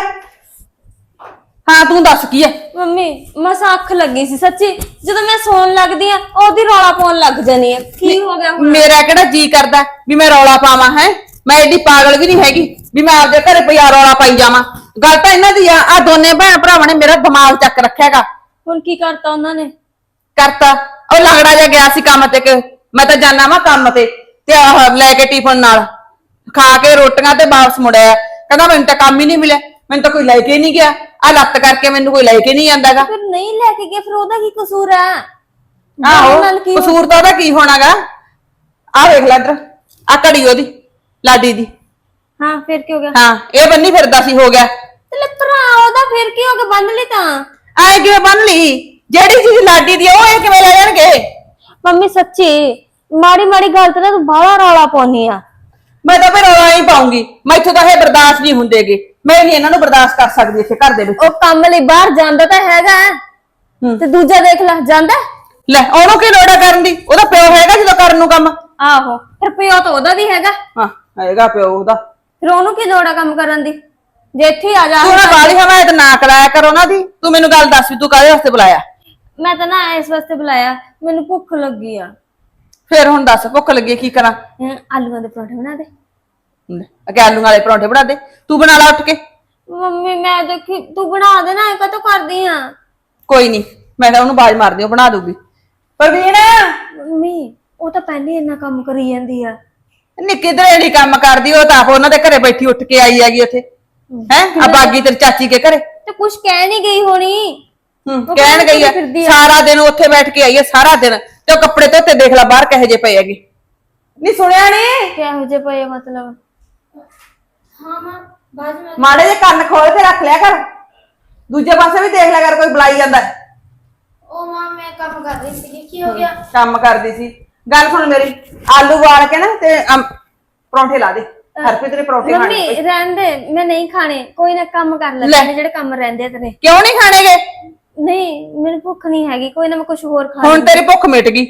ਹਾਂ ਤੂੰ ਦੱਸ ਕੀ ਹੈ? ਮੰਮੀ ਮਸਾਂ ਅੱਖ ਲੱਗੀ ਸੀ ਸੱਚੀ। ਜਦੋਂ ਮੈਂ ਸੌਣ ਲੱਗਦੀ ਆ ਉਹਦੀ ਰੌਲਾ ਪਾਉਣ ਲੱਗ ਜਾਨੀ ਆ ਕੀ ਹੋ ਗਿਆ ਹੁਣ? ਮੇਰਾ ਕਿਹੜਾ ਜੀ ਕਰਦਾ ਵੀ ਮੈਂ ਰੌਲਾ ਪਾਵਾਂ ਹੈ? ਮੈਂ ਏਡੀ ਪਾਗਲ ਵੀ ਨਹੀਂ ਹੈਗੀ ਵੀ ਮੈਂ ਆਪਦੇ ਘਰੇ ਪਿਆ ਰੌਲਾ ਪਾਈ ਜਾਵਾਂ। ਗੱਲ ਤਾਂ ਇਹਨਾਂ ਦੀ ਆ ਆ ਦੋਨੇ ਭੈਣ ਭਰਾਵਾਂ ਨੇ ਮੇਰਾ ਦਿਮਾਗ ਚੱਕ ਰੱਖਿਆਗਾ ਹੁਣ ਕੀ ਕਰਤਾ ਉਹਨਾਂ ਨੇ? ਕਰਤਾ। ਉਹ ਲੰਗੜਾ ਜਿਹਾ ਗਿਆ ਸੀ ਕੰਮ ਤੇ ਕਿ ਮੈਂ ਤਾਂ ਜਾਣਾ ਵਾ ਕੰਮ ਤੇ ਤੇ ਆਹ ਲੈ ਕੇ ਟਿਫਨ ਨਾਲ। ਖਾ ਕੇ ਰੋਟੀਆਂ ਤੇ ਵਾਪਸ ਮੁੜਿਆ। ਕਹਿੰਦਾ ਮੈਨੂੰ ਤਾਂ ਕੰਮ ਹੀ ਨਹੀਂ ਮਿਲਿਆ ਮੈਨੂੰ ਤਾਂ ਕੋਈ ਲੈ ਕੇ ਨਹੀਂ ਗਿਆ। ਆ ਲੱਤ ਕਰਕੇ ਮੈਨੂੰ ਕੋਈ ਲੈ ਕੇ ਨਹੀਂ ਜਾਂਦਾਗਾ। ਫਿਰ ਨਹੀਂ ਲੈ ਕੇ ਗਏ ਫਿਰ ਉਹਦਾ ਕੀ ਕਸੂਰ ਹੈ ਆਹੋ ਨਾਲ ਕੀ ਕਸੂਰ ਤਾਂ ਉਹਦਾ ਕੀ ਹੋਣਾਗਾ? ਆ ਵੇਖ ਲੈ ਇੱਧਰ ਆ ਘੜੀ ਉਹਦੀ ਲਾਡੀ ਦੀ। ਹਾਂ ਫਿਰ ਕੀ ਹੋ ਗਿਆ? ਹਾਂ ਇਹ ਬੰਨੀ ਫਿਰਦਾ ਸੀ ਹੋ ਗਿਆ। ਤੇ ਲੈ ਭਰਾ ਉਹਦਾ ਫਿਰ ਕੀ ਹੋ ਗਿਆ ਬੰਨ ਲਈ ਤਾਂ? ਆਏ ਕਿਵੇਂ ਬੰਨ ਲਈ? ਜਿਹੜੀ ਚੀਜ਼ ਲਾਡੀ ਦੀ ਆ, ਉਹ ਇਹ ਕਿਵੇਂ ਲੈ ਜਾਣਗੇ? ਮੰਮੀ ਸੱਚੀ ਮਾੜੀ ਮਾੜੀ ਗੱਲ ਤੇ ਨਾ ਤੂੰ ਬਾਹਲਾ ਰੌਲਾ ਪਾਉਣੀ ਆ। ਮੈਂ ਤਾਂ ਫਿਰ ਰੌਲਾ ਹੀ ਪਾਉਂਗੀ। ਮੈਥੋਂ ਤਾਂ ਇਹ ਬਰਦਾਸ਼ਤ ਨਹੀਂ ਹੁੰਦੇਗੇ। ਮੈਂ ਨਹੀਂ ਇਹਨਾਂ ਨੂੰ ਬਰਦਾਸ਼ਤ ਕਰ ਸਕਦੀ ਇੱਥੇ ਘਰ ਦੇ ਵਿੱਚ। ਉਹ ਕੰਮ ਲਈ ਬਾਹਰ ਜਾਂਦਾ ਤਾਂ ਹੈਗਾ ਹੂੰ। ਤੇ ਦੂਜਾ ਦੇਖ ਲੈ ਜਾਂਦਾ ਲੈ ਉਹਨੂੰ ਕੀ ਲੋੜ ਆ ਕਰਨ ਦੀ? ਉਹਦਾ ਪਿਓ ਹੈਗਾ ਜਦੋਂ ਕਰਨ ਨੂੰ ਕੰਮ। ਆਹੋ ਫਿਰ ਪਿਓ ਤਾਂ ਉਹਦਾ ਵੀ ਹੈਗਾ। ਹਾਂ ਹੈਗਾ ਪਿਓ ਉਹਦਾ। ਫਿਰ ਉਹਨੂੰ ਕੀ ਲੋੜ ਆ ਕੰਮ ਕਰਨ ਦੀ? ਜੇ ਇੱਥੇ ਹੀ ਆ ਜਾ। ਤੂੰ ਨਾ ਬਾਲੀ ਹਮਾਇਤ ਨਾ ਕਰਾਇਆ ਕਰ ਉਹਨਾਂ ਦੀ। ਤੂੰ ਮੈਨੂੰ ਗੱਲ ਦੱਸ ਵੀ ਤੂੰ ਕਾਹਦੇ ਵਾਸਤੇ ਬੁਲਾਇਆ? ਮੈਂ ਤਾਂ ਨਾ ਇਸ ਵਾਸਤੇ ਬੁਲਾਇਆ। ਮੈਨੂੰ ਭੁੱਖ ਲੱਗੀ ਆ। ਫਿਰ ਹੁਣ ਦੱਸ ਭੁੱਖ ਲੱਗੀ ਹੈ, ਕੀ ਕਰਾਂ? ਆਲੂਆਂ ਦੇ ਪਰੌਂਠੇ ਬਣਾ ਦੇ। ਲੈ, ਅੱਗੇ ਆਲੂ ਵਾਲੇ ਪਰੌਂਠੇ ਬਣਾ ਦੇ। ਤੂੰ ਬਣਾ ਲਾ ਉੱਠ ਕੇ। ਮੰਮੀ ਮੈਂ ਦੇਖੀ ਤੂੰ ਬਣਾ ਦੇ ਨਾ ਇਹ ਕਦੋਂ ਕਰਦੀ ਆ? ਕੋਈ ਨਹੀਂ ਮੈਂ ਤਾਂ ਉਹਨੂੰ ਬਾਜ ਮਾਰਦੀ ਹਾਂ ਬਣਾ ਦੂਗੀ ਪ੍ਰਵੀਨ! ਮੰਮੀ ਉਹ ਤਾਂ ਪਹਿਲੇ ਇੰਨਾ ਕੰਮ ਕਰੀ ਜਾਂਦੀ ਆ। ਨੀ ਕਿਧਰੇ ਨਹੀਂ ਕੰਮ ਕਰਦੀ ਉਹ ਤਾਂ ਆਪ ਉਹਨਾਂ ਦੇ ਘਰੇ ਬੈਠੀ ਉੱਠ ਕੇ ਆਈ ਹੈਗੀ ਉੱਥੇ। ਹੈ। ਆ ਬਾਗੀ ਤੇਰੀ ਚਾਚੀ ਕੇ ਘਰੇ। ਤੇ ਕੁਛ ਕਹਿ ਨਹੀਂ ਗਈ ਹੋਣੀ। ਹੂੰ ਉਹ ਕਹਿਣ ਗਈ ਫਿਰਦੀ ਆ? ਸਾਰਾ ਦਿਨ ਉੱਥੇ ਬੈਠ ਕੇ ਆਈ ਹੈ ਸਾਰਾ ਦਿਨ। ਤੇ ਉਹ ਕੱਪੜੇ ਧੋਤੇ ਦੇਖ ਲੈ ਬਾਹਰ ਕਹੇ ਜੇ ਪਏ ਹੈਗੇ। ਨਹੀਂ ਸੁਣਿਆ ਨਹੀਂ ਕਿਹੋ ਜਿਹੇ ਪਏ ਮਤਲਬ? ਮਾੜੇ ਜੇ ਕੰਨ ਖੋਲ ਕੇ ਰੱਖ ਲਿਆ ਕਰ। ਦੂਜੇ ਪਾਸੇ ਵੀ ਦੇਖ ਲਿਆ ਕਰ ਕੋਈ ਬੁਲਾਈ ਜਾਂਦਾ ਹੈ। ਉਹ ਮਾਂ ਮੈਂ ਕੰਮ ਕਰ ਰਹੀ ਸੀ ਕੀ ਹੋ ਗਿਆ? ਕੰਮ ਕਰਦੀ ਸੀ। ਗੱਲ ਸੁਣ ਮੇਰੀ ਆਲੂ ਵਾਲ ਕੇ ਨਾ ਤੇ ਅਮ, ਪਰੌਂਠੇ ਲਾ ਦੇ। ਹਰਪ੍ਰੀਤ ਨੇ ਪਰੌਂਠੇ ਖਾਣੇ। ਮੰਮੀ ਰਹਿਣ ਦੇ ਮੈਂ ਨਹੀਂ ਖਾਣੇ ਕੋਈ ਨਾ ਕੰਮ ਕਰ ਲੈ ਲੈ। ਤੇਰੇ ਜਿਹੜੇ ਕੰਮ ਰਹਿੰਦੇ ਆ ਤੇਰੇ। ਕਿਉਂ ਨਹੀਂ ਖਾਣੇਗੇ? ਨਹੀਂ ਮੈਨੂੰ ਭੁੱਖ ਨਹੀਂ ਹੈਗੀ ਕੋਈ ਨਾ ਮੈਂ ਕੁਝ ਹੋਰ ਖਾ ਹੁਣ ਤੇਰੀ ਭੁੱਖ ਮਿਟ ਗਈ।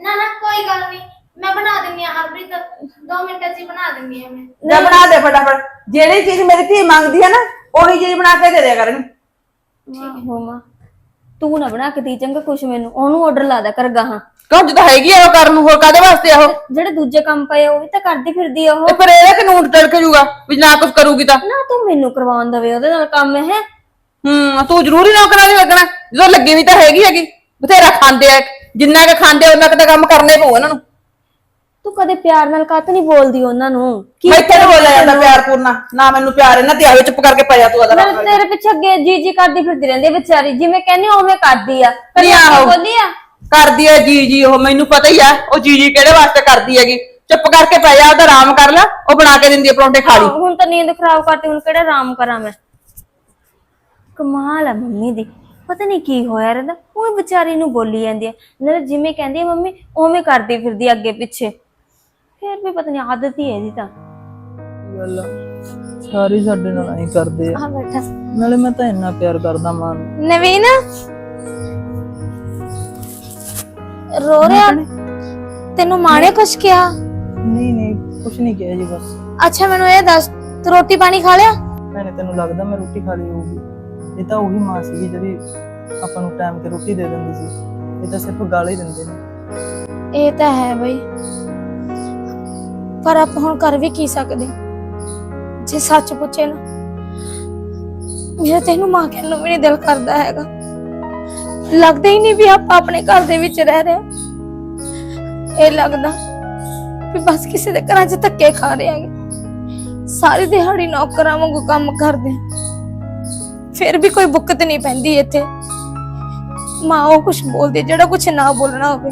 ਨਾ ਨਾ ਕੋਈ ਗੱਲ ਨਹੀਂ ਮੈਂ ਬਣਾ ਦਿੰਦੀ ਆ ਹਰਪ੍ਰੀਤ 2 ਮਿੰਟਾਂ 'ਚ ਹੀ ਬਣਾ ਦਿੰਦੀ ਆ ਮੈਂ। ਜਾਂ ਬਣਾ ਦੇ ਫਟਾਫਟ। ਜਿਹੜੀ ਚੀਜ਼ ਮੇਰੀ ਧੀ ਮੰਗਦੀ ਹੈ ਨਾ ਉਹੀ ਚੀਜ਼ ਬਣਾ ਕੇ ਦੇ ਦਿਆ ਕਰਨ ਮਾਂ ਤੂੰ ਨਾ ਬਣਾ ਕੇ ਦੇ ਚੰਗਾ ਕੁਝ ਮੈਨੂੰ ਉਹਨੂੰ ਆਰਡਰ ਲਾ ਦਿਆ ਕਰ ਗਾਹਾਂ। ਕਿਉਂ ਜਦੋਂ ਹੈਗੀ ਆ ਉਹ ਕਰਨ ਨੂੰ ਹੋਰ ਕਾਦੇ ਵਾਸਤੇ ਆ ਉਹ? ਜਿਹੜੇ ਦੂਜੇ ਕੰਮ ਪਏ ਆ ਉਹ ਵੀ ਤਾਂ ਕਰਦੀ ਫਿਰਦੀ ਆ ਉਹ। ਤੇ ਫਿਰ ਇਹਦਾ ਕਾਨੂੰਨ ਟੜਕ ਜੂਗਾ ਵੀ ਨਾ ਕੁਝ ਕਰੂਗੀ ਤਾਂ? ਨਾ ਤੂੰ ਮੈਨੂੰ ਕਰਵਾਉਣ ਦਵੇ ਉਹਦੇ ਨਾਲ ਕੰਮ ਹੈ। ਹੂੰ ਤੂੰ ਜ਼ਰੂਰੀ ਨੌਕਰਾਂ ਨਹੀਂ ਲੱਗਣਾ। ਜਦੋਂ ਲੱਗੀ ਵੀ ਤਾਂ ਹੈਗੀ ਹੈਗੀ ਬਥੇਰਾ ਖਾਂਦੇ ਆ ਜਿੰਨਾ ਕੁ ਖਾਂਦੇ ਆ ਉਹਨਾਂ ਕੁ ਤਾਂ ਕੰਮ ਕਰਨੇ ਪਊ ਇਹਨਾਂ ਨੂੰ। ਤੂੰ ਕਦੇ ਪਿਆਰ ਨਾਲ ਕੱਤ ਨਹੀਂ ਬੋਲਦੀ ਉਹਨਾਂ ਨੂੰ। ਕੀ ਮੈਥੇ ਨਹੀਂ ਬੋਲਿਆ ਜਾਂਦਾ ਪਿਆਰ ਪੂਰਨਾ ਨਾ ਮੈਨੂੰ ਪਿਆਰ ਇਹਨਾਂ ਤੇ ਆਵੇ ਚੁੱਪ ਕਰਕੇ ਪੈ ਜਾ ਤੂੰ ਅਦਰ ਮੈਂ ਤੇਰੇ ਪਿੱਛੇ ਅੱਗੇ ਜੀ ਜੀ ਕਰਦੀ ਫਿਰਦੀ ਰਹਿੰਦੀ ਆ ਵਿਚਾਰੀ ਜਿਵੇਂ ਕਹਿੰਦੀ ਉਵੇਂ ਕਰਦੀ ਆ। ਨਹੀਂ ਆਹੋ। ਬੋਲੀ ਆ? ਕਰਦੀ ਹੈ ਜੀ ਜੀ ਉਹ ਮੈਨੂੰ ਪਤਾ ਹੀ ਆ ਉਹ ਜੀ ਜੀ ਕਿਹੜੇ ਵਾਸਤੇ ਕਰਦੀ ਹੈਗੀ। ਚੁੱਪ ਕਰਕੇ ਪੈ ਜਾ ਉਹਦਾ ਆਰਾਮ ਕਰ ਲੈ ਉਹ ਬਣਾ ਕੇ ਦਿੰਦੀ ਹੈ ਪਰੌਂਠੇ ਖਾ ਲਈ। ਹੁਣ ਤਾਂ ਨੀਂਦ ਖਰਾਬ ਕਰਤੀ ਹੁਣ ਕਿਹੜਾ ਆਰਾਮ ਕਰਾਂ ਮੈਂ? ਕਮਾਲ ਆ ਮੰਮੀ ਦੀ। ਪਤਾ ਨਹੀਂ ਕੀ ਹੋਇਆ ਰਹਿੰਦਾ। ਉਹ ਵਿਚਾਰੀ ਨੂੰ ਬੋਲੀ ਜਾਂਦੀ ਆ। ਨਾਲੇ ਜਿਵੇਂ ਕਹਿੰਦੀ ਆ ਮੰਮੀ ਉਵੇਂ ਕਰਦੀ ਫਿਰਦੀ ਅੱਗੇ ਪਿੱਛੇ। ਫਿਰ ਵੀ ਪਤਾ ਨਹੀਂ ਆਦਤ ਹੀ ਹੈ ਇਹਦੀ ਤਾਂ। ਗੱਲ ਆ, ਸਾਰੇ ਸਾਡੇ ਨਾਲ ਐਂ ਕਰਦੇ ਆ। ਆ ਬੈਠਾ। ਨਾਲੇ ਮੈਂ ਤਾਂ ਇੰਨਾ ਪਿਆਰ ਕਰਦਾ ਮਾਂ ਨੂੰ। ਨਵੀਨ। ਰੋ ਰਿਹਾ। ਤੈਨੂੰ ਮਾਂ ਨੇ ਕੁਛ ਕਿਹਾ? ਨਹੀਂ ਨਹੀਂ ਕੁਛ ਨਹੀਂ ਕਿਹਾ ਜੀ ਬਸ। ਅੱਛਾ ਮੈਨੂੰ ਇਹ ਦੱਸ। ਤੂੰ ਰੋਟੀ ਪਾਣੀ ਖਾ ਲਿਆ? ਭੈਣੇ ਤੈਨੂੰ ਲੱਗਦਾ ਮੈਂ ਰੋਟੀ ਖਾ ਲਈ ਹੋਊਗੀ? ਇਹ ਤਾਂ ਉਹੀ ਮਾਂ ਸੀਗੀ ਜਿਹੜੀ ਆਪਾਂ ਨੂੰ ਟਾਈਮ ਤੇ ਰੋਟੀ ਦੇ ਦਿੰਦੀ ਸੀ। ਇਹ ਤਾਂ ਸਿਰਫ ਗਾਲਾਂ ਹੀ ਦਿੰਦੇ ਨੇ। ਇਹ ਤਾਂ ਹੈ ਬਈ। ਪਰ ਆਪਾਂ ਹੁਣ ਕਰ ਵੀ ਕੀ ਸਕਦੇ? ਜੇ ਸੱਚ ਪੁੱਛੇ ਨਾ, ਮੇਰਾ ਤੈਨੂੰ ਮਾਂ ਕਹਿਣ ਨੂੰ ਵੀ ਨਹੀਂ ਦਿਲ ਕਰਦਾ ਹੈਗਾ। ਲੱਗਦਾ ਹੀ ਨਹੀਂ ਵੀ ਆਪਾਂ ਆਪਣੇ ਘਰ ਦੇ ਵਿੱਚ ਰਹਿ ਰਹੇ ਹਾਂ। ਇਹ ਲੱਗਦਾ ਵੀ ਬਸ ਕਿਸੇ ਦੇ ਘਰਾਂ 'ਚ ਧੱਕੇ ਖਾ ਰਹੇ ਹੈਗੇ। ਸਾਰੀ ਦਿਹਾੜੀ ਨੌਕਰਾਂ ਵਾਂਗੂ ਕੰਮ ਕਰਦੇ ਹਾਂ। ਫਿਰ ਵੀ ਕੋਈ ਬੁੱਕਤ ਨਹੀਂ ਪੈਂਦੀ ਇੱਥੇ। ਮਾਂ ਉਹ ਕੁਝ ਬੋਲਦੀ, ਜਿਹੜਾ ਕੁਝ ਨਾ ਬੋਲਣਾ ਹੋਵੇ।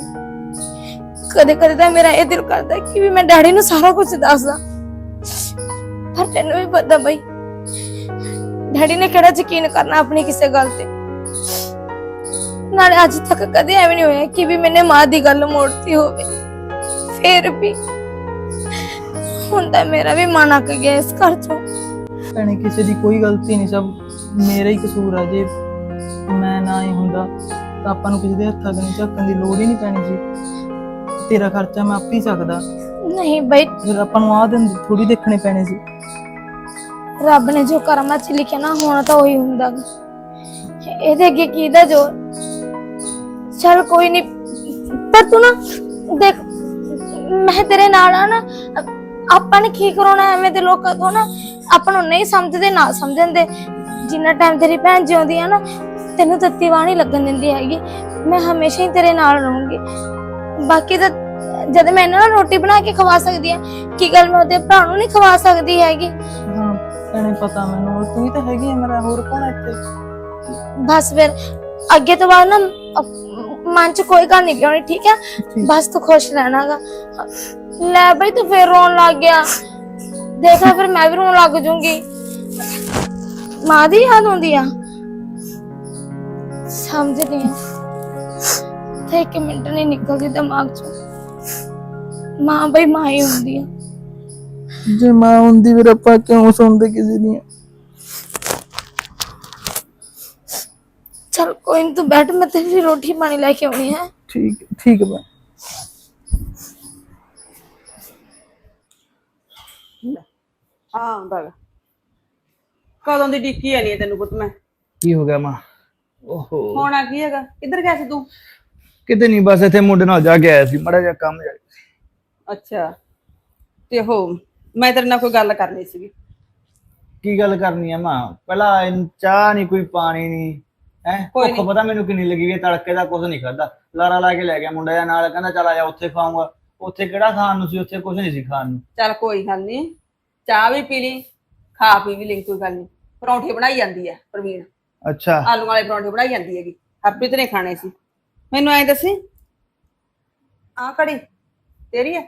ਕਦੇ ਕਦੇ ਤਾਂ ਮੇਰਾ ਇਹ ਦਿਲ ਕਰਦਾ ਕਿ ਵੀ ਮੈਂ ਡੈਡੀ ਨੂੰ ਸਾਰਾ ਕੁਝ ਦੱਸਦਾ। ਪਰ ਤੈਨੂੰ ਵੀ ਪਤਾ ਬਈ, ਡੈਡੀ ਨੇ ਕਿਹੜਾ ਯਕੀਨ ਕਰਨਾ ਆਪਣੀ ਕਿਸੇ ਗੱਲ ਤੇ? ਨਾਲੇ ਅੱਜ ਤੱਕ ਕਦੇ ਐਵੇਂ ਨਹੀਂ ਹੋਇਆ ਕਿ ਵੀ ਮੈਨੇ ਮਾਂ ਦੀ ਗੱਲ ਮੋੜਤੀ ਹੋਵੇ। ਫਿਰ ਵੀ ਹੁਣ ਤਾਂ ਮੇਰਾ ਵੀ ਮਨ ਅੱਕ ਗਿਆ ਇਸ ਘਰ ਚੋਂ। ਭੈਣੇ, ਕਿਸੇ ਦੀ ਕੋਈ ਗਲਤੀ ਨਹੀਂ ਸਭ ਮੇਰਾ ਹੀ ਕਸੂਰ ਆ ਜੇ ਮੈਂ ਨਾ ਹੀ ਹੁੰਦਾ ਤਾਂ ਆਪਾਂ ਨੂੰ ਕਿਸੇ ਦੇ ਹੱਥਾਂ ਕਨੀ ਝੱਕਣ ਦੀ ਲੋੜ ਹੀ ਨਹੀਂ ਪੈਣੀ ਸੀ ਤੇਰਾ ਖਰਚਾ ਮੈਂ ਆਪ ਹੀ ਸਕਦਾ ਨਹੀਂ ਬਈ। ਫਿਰ ਆਪਾਂ ਨੂੰ ਆਹ ਦਿਨ ਥੋੜੀ ਦੇਖਣੇ ਪੈਣੇ ਸੀ। ਰੱਬ ਨੇ ਜੋ ਕਰਮਾਂ 'ਚ ਲਿਖਿਆ ਨਾ ਹੋਣਾ ਤਾਂ ਉਹੀ ਹੁੰਦਾ। ਇਹਦੇ ਅੱਗੇ ਕਿਹਦਾ ਜੋਰ ਚਲ ਕੋਈ ਨਹੀਂ ਪਰ ਤੂੰ ਨਾ ਦੇਖ ਮੈਂ ਤੇਰੇ ਨਾਲ ਆ ਨਾ ਆਪਾਂ ਨੇ ਕੀ ਕਰਾਉਣਾ ਐਵੇਂ ਦੇ ਲੋਕਾਂ ਤੋਂ ਨਾ? ਆਪਾਂ ਨੂੰ ਨਹੀਂ ਸਮਝਦੇ ਨਾ ਸਮਝਣ ਦੇ ਜਿੰਨਾ ਟਾਈਮ ਤੇਰੀ ਭੈਣ ਜਿਉਂਦੀ ਆ ਨਾ ਤੈਨੂੰ ਤੱਤੀ ਵਾਹ ਨਹੀਂ ਲੱਗਣ ਦਿੰਦੀ ਹੈਗੀ। ਮੈਂ ਹਮੇਸ਼ਾ ਹੀ ਤੇਰੇ ਨਾਲ ਰਹੂੰਗੀ। ਬਾਕੀ ਤਾਂ ਜਦ ਮੈਂ ਇਹਨਾਂ ਨੂੰ ਰੋਟੀ ਬਣਾ ਕੇ ਖਵਾ ਸਕਦੀ ਆ ਕੀ ਗੱਲ ਮੈਂ ਉਹਦੇ ਭਰਾ ਨੂੰ ਨਹੀਂ ਖਵਾ ਸਕਦੀ ਹੈਗੀ? ਹਾਂ ਭੈਣੇ ਪਤਾ ਮੈਨੂੰ ਹੋਰ ਤੂੰ ਹੀ ਤਾਂ ਹੈਗੀ ਆ ਮੇਰਾ ਹੋਰ ਕੌਣ ਹੈ ਇੱਥੇ? ਬਸ ਫਿਰ ਅੱਗੇ ਤੋਂ ਬਾਅਦ ਨਾ ਮਨ ਚ ਕੋਈ ਗੱਲ ਨਹੀਂ ਆਉਣੀ ਠੀਕ ਹੈ ਬਸ ਤੂੰ ਖੁਸ਼ ਰਹਿਣਾਗਾ। ਲੈ ਬਈ ਤੂੰ ਫੇਰ ਰੋਣ ਲੱਗ ਗਿਆ। ਦੇਖਾ ਫਿਰ ਮੈਂ ਵੀ ਰੋਣ ਲੱਗ ਜੂੰਗੀ। ਮਾਂ ਦੀ ਯਾਦ ਆਉਂਦੀ ਆ? ਸਮਝਦੀ ਆ। ਤੇ ਇੱਕ ਮਿੰਟ ਨਹੀਂ ਨਿਕਲਦੀ ਦਿਮਾਗ ਚੋਂ। ਮਾਂ ਬਈ ਮਾਂ ਹੀ ਹੁੰਦੀ ਆ। ਜੇ ਮਾਂ ਹੁੰਦੀ ਫਿਰ ਆਪਾਂ ਕਿਉਂ ਸੁਣਦੇ ਕਿਸੇ ਦੀਆਂ ਚਲ ਕੋਈ ਨੀ ਤੂੰ ਬੈਠ ਮੈਂ ਤੇਰੀ ਰੋਟੀ ਪਾਣੀ ਲੈ ਕੇ ਆਉਣੀ ਹੈ ਠੀਕ ਠੀਕ ਹੈ ਹਾਂ ਹੁੰਦਾ ਗਾ। ਕਦੋਂ ਦੀ ਡਿੱਕੀ ਆਣੀ ਹੈ ਤੈਨੂੰ ਪੁੱਤ ਮੈਂ? ਕੀ ਹੋ ਗਿਆ ਮਾਂ? ਓਹੋ। ਹੋਣਾ ਕੀ ਹੈਗਾ? ਕਿੱਧਰ ਗਿਆ ਸੀ ਤੂੰ? ਕਿਤੇ ਨਹੀਂ ਬਸ ਇੱਥੇ ਮੁੰਡੇ ਨਾਲ ਜਾ ਕੇ ਆਇਆ ਸੀ ਮੜਾ ਜਿਹਾ ਕੰਮ ਜਾ ਅੱਛਾ। ਤੇ ਉਹ ਮੈਂ ਤੇਰੇ ਨਾਲ ਕੋਈ ਗੱਲ ਕਰਨੀ ਸੀਗੀ। ਕੀ ਗੱਲ ਕਰਨੀ ਆ ਮਾਂ? ਪਹਿਲਾਂ ਇਹਨੂੰ ਚਾਹ ਨਹੀਂ ਕੋਈ ਪਾਣੀ ਨਹੀਂ ਹੈ? ਕੋਈ ਭੁੱਖ ਪਤਾ ਮੈਨੂੰ ਕਿੰਨੀ ਲੱਗੀ ਵੀ ਹੈ, ਤੜਕੇ ਦਾ ਕੁਝ ਨਹੀਂ ਖਾਦਾ ਲਾਰਾ ਲਾ ਕੇ ਲੈ ਗਿਆ ਮੁੰਡਾ ਜਿਹਾ ਨਾਲ ਕਹਿੰਦਾ ਚੱਲ ਆ ਜਾ ਉੱਥੇ ਖਾਊਂਗਾ। ਉੱਥੇ ਕਿਹੜਾ ਖਾਣ ਨੂੰ ਸੀ? ਉੱਥੇ ਕੁਝ ਨਹੀਂ ਸੀ ਖਾਣ ਨੂੰ। ਚੱਲ ਕੋਈ ਗੱਲ ਨਹੀਂ ਚਾਹ ਵੀ ਪੀ ਲਈ ਖਾ ਪੀ ਵੀ ਲਈ ਕੋਈ ਗੱਲ ਨਹੀਂ ਪਰੌਂਠੇ ਬਣਾਈ ਜਾਂਦੀ ਹੈ ਪ੍ਰਵੀਨ। ਅੱਛਾ। ਆਲੂ ਵਾਲੇ ਪਰੌਂਠੇ ਬਣਾਈ ਜਾਂਦੀ ਹੈਗੀ। ਹਰਪ੍ਰੀਤ ਨੇ ਖਾਣੇ ਸੀ। ਮੈਨੂੰ ਐਂ ਦੱਸੀ ਆਹ ਕੜੀ ਤੇਰੀ ਹੈ?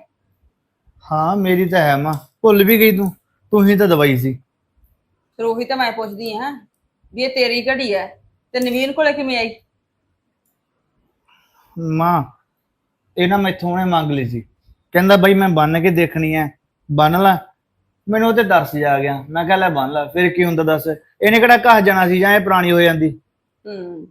ਹਾਂ ਮੇਰੀ ਤਾਂ ਹੈ ਮਾਂ। ਭੁੱਲ ਵੀ ਗਈ ਤੂੰ। ਤੂੰ ਹੀ ਤਾਂ ਦਵਾਈ ਸੀ। ਫਿਰ ਉਹੀ ਤਾਂ ਮੈਂ ਪੁੱਛਦੀ ਹਾਂ ਵੀ ਇਹ ਤੇਰੀ ਘੜੀ ਹੈ ਤੇ ਨਵੀਨ ਕੋਲੇ ਕਿਵੇਂ ਆਈ? ਮਾਂ ਇਹ ਨਾ ਮੈਥੋਂ ਉਹਨੇ ਮੰਗ ਲਈ ਸੀ। ਕਹਿੰਦਾ ਬਈ ਮੈਂ ਬੰਨ ਕੇ ਦੇਖਣੀ ਐ ਬੰਨ ਲਾ। ਮੈਨੂੰ ਤੇ ਦਰਸ ਜਾ ਗਿਆ। ਮੈਂ ਕਿਹਾ ਲੈ ਬੰਨ ਲਾ ਫਿਰ ਕੀ ਹੁੰਦਾ ਦੱਸ? ਇਹਨੇ ਕਿਹੜਾ ਘਸ ਜਾਣਾ ਸੀ ਜਾਂ ਇਹ ਪੁਰਾਣੀ ਹੋ ਜਾਂਦੀ? ਹੂੰ।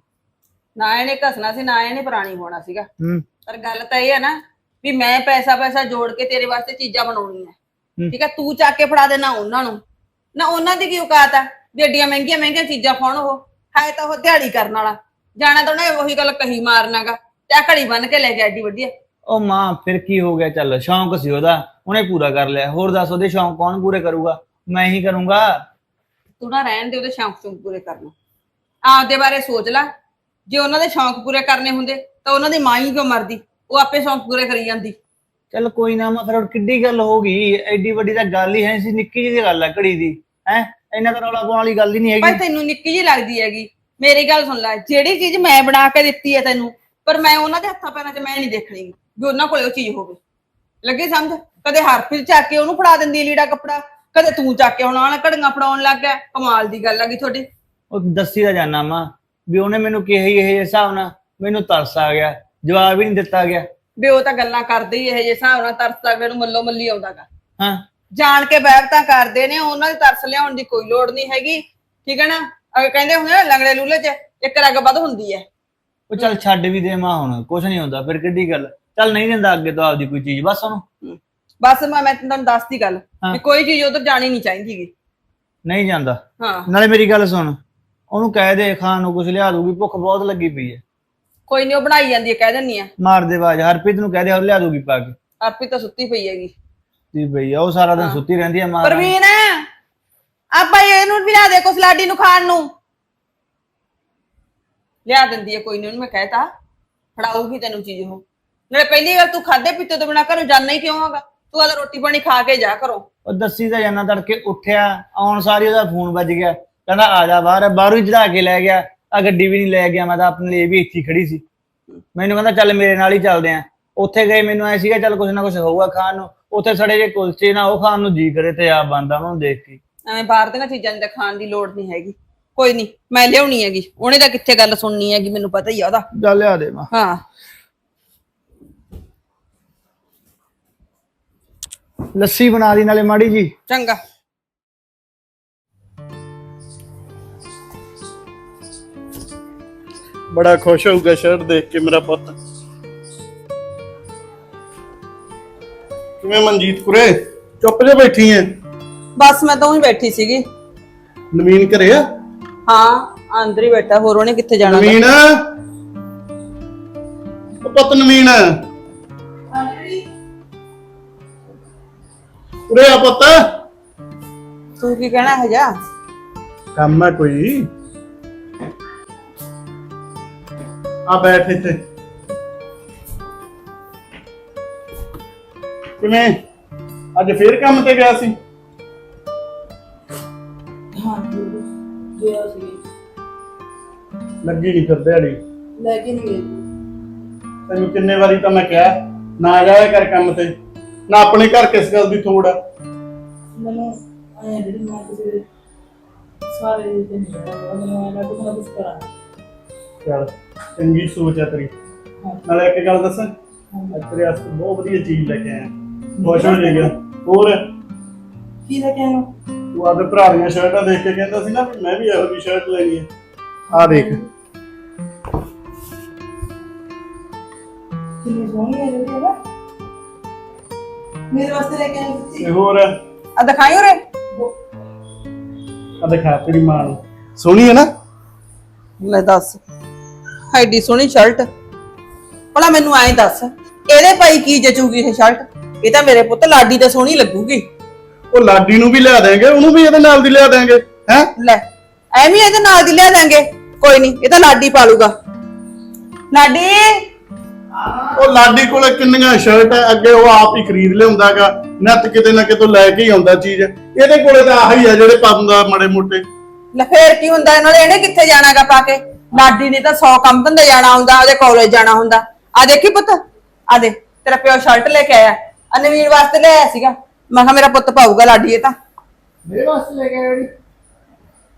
ਨਾ ਇਹਨੇ ਘਸਣਾ ਸੀ ਨਾ ਇਹਨੇ ਪੁਰਾਣੀ ਹੋਣਾ ਸੀਗਾ। ਹੂੰ। ਪਰ ਗੱਲ ਤਾਂ ਇਹ ਹੈ ਨਾ ਵੀ ਮੈਂ ਪੈਸਾ ਪੈਸਾ ਜੋੜ ਕੇ ਤੇਰੇ ਵਾਸਤੇ ਚੀਜ਼ਾਂ ਬਣਾਉਣੀਆਂ। ਠੀਕ ਹੈ ਤੂੰ ਚੱਕ ਕੇ ਫੜਾ ਦੇਣਾ ਉਹਨਾਂ ਨੂੰ। ਨਾ ਉਹਨਾਂ ਦੀ ਕੀ ਔਕਾਤ ਆ? ਵੀ ਏਡੀਆਂ ਮਹਿੰਗੀਆਂ ਮਹਿੰਗੀਆਂ ਚੀਜ਼ਾਂ ਪਾਉਣ ਉਹ। ਹੈ ਤਾਂ ਉਹ ਦਿਹਾੜੀ ਕਰਨ ਵਾਲਾ। ਜਾਣਾ ਤਾਂ ਉਹਨੇ ਉਹੀ ਗੱਲ ਕਹੀ ਮਾਰਨਾਗਾ। ਤੇ ਘੜੀ ਬੰਨ ਕੇ ਲੈ ਗਿਆ ਏਡੀ ਵਧੀਆ ਉਹ ਮਾਂ ਫਿਰ ਕੀ ਹੋ ਗਿਆ? ਚੱਲ ਸ਼ੌਂਕ ਸੀ ਉਹਦਾ। ਉਹਨੇ ਪੂਰਾ ਕਰ ਲਿਆ। ਹੋਰ ਦੱਸ ਉਹਦੇ ਸ਼ੌਂਕ ਕੌਣ ਪੂਰੇ ਕਰੂਗਾ? ਮੈਂ ਹੀ ਕਰੂੰਗਾ। ਤੂੰ ਨਾ ਰਹਿਣ ਦੇ ਉਹਦੇ ਸ਼ੌਂਕ ਸ਼ੌਂਕ ਪੂਰੇ ਕਰਨਾ ਆਪਦੇ ਬਾਰੇ ਸੋਚ ਲੈ। ਜੇ ਉਹਨਾਂ ਦੇ ਸ਼ੌਂਕ ਪੂਰੇ ਕਰਨੇ ਹੁੰਦੇ ਤਾਂ ਉਹਨਾਂ ਦੀ ਮਾਂ ਹੀ ਕਿਉਂ ਮਰਦੀ? ਉਹ ਆਪੇ ਸ਼ੌਂਕ ਪੂਰੇ ਕਰੀ ਜਾਂਦੀ। ਚੱਲ ਕੋਈ ਨਾ ਮੈਂ ਫਿਰ ਹੁਣ ਕਿੱਡੀ ਗੱਲ ਹੋ ਗਈ? ਐਡੀ ਵੱਡੀ ਤਾਂ ਗੱਲ ਹੀ ਹੈ ਸੀ। ਨਿੱਕੀ ਜਿਹੀ ਗੱਲ ਹੈ ਘੜੀ ਦੀ। ਹੈ? ਇੰਨਾ ਤਾਂ ਰੌਲਾ ਪਾਉਣ ਵਾਲੀ ਗੱਲ ਹੀ ਨਹੀਂ ਹੈਗੀ। ਤੈਨੂੰ ਨਿੱਕੀ ਜਿਹੀ ਲੱਗਦੀ ਹੈਗੀ। ਮੇਰੀ ਗੱਲ ਸੁਣ ਲੈ। ਜਿਹੜੀ ਚੀਜ਼ ਮੈਂ ਬਣਾ ਕੇ ਦਿੱਤੀ ਹੈ ਤੈਨੂੰ ਪਰ ਮੈਂ ਉਹਨਾਂ ਦੇ ਹੱਥਾਂ ਪੈਰਾਂ 'ਚ ਮੈਂ ਨਹੀਂ ਦੇਖਣੀ। ਵੀ ਉਹਨਾਂ ਕੋਲੇ ਉਹ ਚੀਜ਼ ਹੋਵੇ। ਲੱਗੇ ਸਮਝ? ਕਦੇ ਹਰਪ੍ਰੀਤ ਚੱਕ ਕੇ ਉਹਨੂੰ ਫੜਾ ਦਿੰਦੀ ਲੀੜਾ ਕੱਪੜਾ ਕਦੇ ਤੂੰ ਚੱਕ ਕੇ ਉਹਨਾਂ ਨਾਲ ਘੜੀਆਂ ਫੜਾਉਣ ਲੱਗ ਗਿਆ ਕਮਾਲ ਦੀ ਗੱਲ ਆ ਗਈ ਤੁਹਾਡੀ। ਉਹ ਦੱਸੀ ਦਾ ਜਾਨਾ ਮਾਂ ਵੀ ਉਹਨੇ ਮੈਨੂੰ ਕਿਹਾ ਹੀ ਇਹ ਹਿਸਾਬ ਨਾਲ ਮੈਨੂੰ ਤਰਸ ਆ ਗਿਆ ਜਵਾਬ ਹੀ ਨਹੀਂ ਦਿੱਤਾ ਗਿਆ। ਵੀ ਉਹ ਤਾਂ ਗੱਲਾਂ ਕਰਦੇ ਹੀ ਇਹ ਜੇ ਹਿਸਾਬ ਨਾਲ ਤਰਸ ਆ ਗਿਆ ਨੂੰ ਮੱਲੋ ਮੱਲੀ ਆਉਂਦਾਗਾ। ਹਾਂ। ਜਾਣ ਕੇ ਬੈਠਤਾ ਕਰਦੇ ਨੇ ਉਹਨਾਂ ਦੇ ਤਰਸ ਲਿਆਉਣ ਦੀ ਕੋਈ ਲੋੜ ਨਹੀਂ ਹੈਗੀ ਠੀਕ ਹੈ ਨਾ? ਅਗੇ ਕਹਿੰਦੇ ਹੁੰਦੇ ਨਾ ਲੰਗੜੇ ਲੂਲੇ 'ਚ ਇੱਕ ਰਗ ਵੱਧ ਹੁੰਦੀ ਹੈ। ਉਹ ਚੱਲ ਛੱਡ ਵੀ ਦੇ ਮਾਂ ਹੁਣ ਕੁਝ ਨਹੀਂ ਹੁੰਦਾ ਫਿਰ ਕਿੱਡੀ ਗੱਲ? ਚੱਲ ਨਹੀਂ ਦਿੰਦਾ ਅੱਗੇ ਤੋਂ ਆਪਦੀ ਕੋਈ ਚੀਜ਼ ਬਸ ਉਹਨੂੰ। ਬਸ ਮੈਂ ਮੈਂ ਤੁਹਾਨੂੰ ਦੱਸਦੀ ਗੱਲ ਹਾਂ। ਵੀ ਕੋਈ ਚੀਜ਼ ਉਧਰ ਜਾਣੀ ਨਹੀਂ ਚਾਹੀਦੀਗੀ ਨਹੀਂ ਜਾਂਦਾ। ਹਾਂ। ਨਾਲੇ ਮੇਰੀ ਗੱਲ ਸੁਣ ਉਹਨੂੰ ਕਹਿ ਦੇ ਖਾਣ ਨੂੰ ਕੁਝ ਲਿਆ ਦੂਗੀ ਭੁੱਖ ਬਹੁਤ ਲੱਗੀ ਪਈ ਹੈ। ਕੋਈ ਨਹੀਂ ਉਹ ਬਣਾਈ ਜਾਂਦੀ ਹੈ ਕਹਿ ਦਿੰਨੀ ਆ ਮਾਰ ਦੇ ਬਾਜ ਹਰਪ੍ਰੀਤ ਨੂੰ ਕਹਿ ਦੇ ਉਹ ਲਿਆ ਦੂਗੀ ਪਾ ਕੇ। ਅਰਪੀ ਤਾਂ ਸੁੱਤੀ ਪਈ ਹੈਗੀ। ਜੀ ਬਈ ਉਹ ਸਾਰਾ ਦਿਨ ਸੁੱਤੀ ਰਹਿੰਦੀ ਹੈ ਮਾਂ। ਪ੍ਰਵੀਨ ਆਪਾਂ ਇਹਨੂੰ ਵੀ ਲਿਆ ਦੇ ਕੁਛ ਲਾਡੀ ਨੂੰ ਖਾਣ ਨੂੰ। ਲਿਆ ਦਿੰਦੀ ਹੈ ਕੋਈ ਨਹੀਂ ਉਹਨੂੰ ਮੈਂ ਕਹਿਤਾ। ਫੜਾਊਗੀ ਤੈਨੂੰ ਚੀਜ਼ ਉਹ। ਨਾਲੇ ਪਹਿਲੀ ਵਾਰ ਤੂੰ ਖਾਦੇ ਪੀਤੇ ਤੋਂ ਬਿਨਾ ਘਰੋਂ ਜਾਣਾ ਹੀ ਕਿਉਂ ਹੈਗਾ? ਤੂੰ ਆਦਾ ਰੋਟੀ ਪਾਣੀ ਖਾ ਕੇ ਜਾ ਘਰੋਂ। ਉਹ ਦੱਸੀ ਤਾਂ ਜਾਨਾ ਤੜਕੇ ਉੱਠਿਆ ਆਉਣ ਸਾਰੀ ਉਹਦਾ ਫੋਨ ਵੱਜ ਗਿਆ। ਕਹਿੰਦਾ ਆ ਜਾ ਬਾਹਰ ਬਾਹਰੋਂ ਹੀ ਚੜਾ ਕੇ ਲੈ ਗਿਆ। ਆ ਗੱਡੀ ਵੀ ਨਹੀਂ ਲੈ ਗਿਆ ਮੈਂ ਤਾਂ ਆਪਣੇ ਲਈ ਵੀ ਇੱਥੇ ਹੀ ਖੜੀ ਸੀ। ਮੈਨੂੰ ਕਹਿੰਦਾ ਚੱਲ ਮੇਰੇ ਨਾਲ ਹੀ ਚੱਲਦੇ ਆ। ਉੱਥੇ ਗਏ ਮੈਨੂੰ ਐ ਸੀਗਾ ਚੱਲ ਕੁਛ ਨਾ ਕੁਛ ਹੋਊਗਾ ਖਾਣ ਨੂੰ। ਉੱਥੇ ਸੜੇ ਜੇ ਕੁਲਚੇ ਨਾ ਉਹ ਖਾਣ ਨੂੰ ਜੀ ਕਰੇ ਤੇ ਆ ਬੰਦਾ ਉਹਨੂੰ ਦੇਖ ਕੇ। ਐਵੇਂ ਬਾਹਰ ਦੀਆਂ ਚੀਜ਼ਾਂ ਦੀ ਤਾਂ ਖਾਣ ਦੀ ਲੋੜ ਨਹੀਂ ਹੈਗੀ। ਕੋਈ ਨਹੀਂ ਮੈਂ ਲਿਆਉਣੀ ਹੈਗੀ। ਉਹਨੇ ਤਾਂ ਕਿੱਥੇ ਗੱਲ ਸੁਣਨੀ ਹੈਗੀ ਮੈਨੂੰ ਪਤਾ ਹੀ ਆ ਉਹਦਾ। ਜਾ ਲਿਆ ਦੇ ਮਾਂ। ਹਾਂ। ਲੱਸੀ ਬਣਾ ਦੀ ਨਾਲੇ ਮਾੜੀ ਜੀ। ਚੰਗਾ। ਬੜਾ ਖੁਸ਼ ਹੋਊਗਾ ਸ਼ਰਟ ਦੇਖ ਕੇ ਮੇਰਾ ਪੁੱਤ। ਕਿਵੇਂ ਮਨਜੀਤ ਕੁਰੇ? ਚੁੱਪ ਜੇ ਬੈਠੀ ਐ? ਬਸ ਮੈਂ ਤਾਂ ਉਹੀ ਬੈਠੀ ਸੀਗੀ। ਨਵੀਨ ਘਰੇ ਆ? ਹਾਂ ਅੰਦਰ ਹੀ ਬੈਠਾ ਹੋਰ ਉਹਨੇ ਕਿੱਥੇ ਜਾਣਾ? ਨਵੀਨ? ਉਹ ਪੁੱਤ ਨਵੀਨ। ਉਰੇ ਆ ਪੁੱਤ। ਤੂੰ ਕੀ ਕਹਿਣਾ ਹੈ ਜਾ ਕੰਮ ਹੈ ਕੋਈ। ਆ ਬੈਠ ਇੱਥੇ। ਕਿਵੇਂ? ਅੱਜ ਫੇਰ ਕੰਮ ਤੇ ਗਿਆ ਸੀ? ਲੱਗੀ ਨਹੀਂ ਫਿਰ ਦਿਹਾੜੀ। ਲੈ ਕੇ ਨਹੀਂ ਤੈਨੂੰ ਕਿੰਨੇ ਵਾਰੀ ਤਾਂ ਮੈਂ ਕਿਹਾ ਨਾ ਜਾਇਆ ਕਰ ਕੰਮ ਤੇ। ਨਾ ਆਪਣੇ ਘਰ ਕਿਸ ਗੱਲ ਦੀ ਥੋੜ ਆ? ਮੈਨੂੰ ਆਇਆ ਜਿਹੜੀ ਮੈਂ ਕਿਸੇ ਦੇ ਸਾਰੇ ਦੇ ਨਹੀਂ ਜਾਣਾ ਮੈਨੂੰ ਆਇਆ ਕੁਝ ਨਾ ਕੁਝ ਕਰਾਂ। ਚੱਲ ਚੰਗੀ ਸੋਚ ਆ ਤੇਰੀ। ਨਾਲੇ ਇੱਕ ਗੱਲ ਦੱਸਾਂ ਅੱਜ ਤੇਰੇ ਵਾਸਤੇ ਬਹੁਤ ਵਧੀਆ ਚੀਜ਼ ਲੈ ਕੇ ਆਇਆ। ਖੁਸ਼ ਹੋ ਜਾਏਗਾ। ਹੋਰ? ਕੀ ਲੈ ਕੇ ਆਇਆ? ਤੂੰ ਆਪਦੇ ਭਰਾ ਦੀਆਂ ਸ਼ਰਟਾਂ ਦੇਖ ਕੇ ਕਹਿੰਦਾ ਸੀ ਨਾ ਵੀ ਮੈਂ ਵੀ ਇਹੋ ਜਿਹੀ ਸ਼ਰਟ ਲੈਣੀ ਹੈ ਆ ਦੇਖ। ਕਿੰਨੀ ਸੋਹਣੀ ਹੈ ਜਿਹੜੀ ਹੈ ਨਾ ਮੇਰੇ ਵਾਸਤੇ ਲੈ ਕੇ ਆਇਆ ਤੁਸੀਂ ਤੇ ਹੋਰ? ਆ ਦਿਖਾਈ ਉਰੇ। ਆ ਦਿਖਾ ਤੇਰੀ ਮਾਂ ਨੂੰ। ਸੋਹਣੀ ਹੈ ਨਾ? ਲੈ ਦੱਸ। ਐਡੀ ਸੋਹਣੀ ਸ਼ਰਟ ਭਲਾ ਮੈਨੂੰ ਐਂ ਦੱਸ ਇਹਦੇ ਭਾਈ ਕੀ ਜਚੂਗੀ ਇਹ ਸ਼ਰਟ ਇਹ ਤਾਂ ਮੇਰੇ ਪੁੱਤ ਲਾਡੀ ਤੇ ਸੋਹਣੀ ਲੱਗੂਗੀ। ਉਹ ਲਾਡੀ ਨੂੰ ਵੀ ਲਿਆ ਦੇਾਂਗੇ ਉਹਨੂੰ ਵੀ ਇਹਦੇ ਨਾਲ ਦੀ ਲਿਆ ਦੇਾਂਗੇ ਹੈ? ਲੈ ਐਵੇਂ ਇਹਦੇ ਨਾਲ ਦੀ ਲਿਆ ਦਾਂਗੇ। ਕੋਈ ਨਹੀਂ ਇਹ ਤਾਂ ਲਾਡੀ ਪਾ ਲੂਗਾ ਲਾਡੀ! ਉਹ ਲਾਡੀ ਕੋਲੇ ਕਿੰਨੀਆਂ ਸ਼ਰਟ ਹੈ ਅੱਗੇ ਉਹ ਆਪ ਹੀ ਖਰੀਦ ਲਿਆਉਂਦਾਗਾ ਨੱਤ ਕਿਤੇ ਨਾ ਕਿਤੋਂ ਲੈ ਕੇ ਹੀ ਆਉਂਦਾ ਚੀਜ਼। ਇਹਦੇ ਕੋਲੇ ਤਾਂ ਆਹੀ ਆ ਜਿਹੜੇ ਪਾਉਂਦਾ ਮੜੇ ਮੋਟੇ। ਲੈ ਫੇਰ ਕੀ ਹੁੰਦਾ ਇਹ ਨਾਲੇ ਇਹਨੇ ਕਿੱਥੇ ਜਾਣਾਗਾ ਪਾ ਕੇ? ਲਾਡੀ ਨੇ ਤਾਂ 100 ਕੰਮ ਧੰਦੇ ਜਾਣਾ ਹੁੰਦਾ ਉਹਦੇ ਕਾਲਜ ਜਾਣਾ ਹੁੰਦਾ। ਆ ਦੇਖੀ ਪੁੱਤ ਆ ਦੇ ਤੇਰਾ ਪਿਓ ਸ਼ਰਟ ਲੈ ਕੇ ਆਇਆ। ਆ ਨਵੀਨ ਵਾਸਤੇ ਲੈ ਆਇਆ ਸੀਗਾ। ਮੈਂ ਕਿਹਾ ਮੇਰਾ ਪੁੱਤ ਪਾਊਗਾ ਲਾਡੀ ਇਹ ਤਾਂ। ਮੇਰੇ ਵਾਸਤੇ ਲੈ ਕੇ ਆਇਆ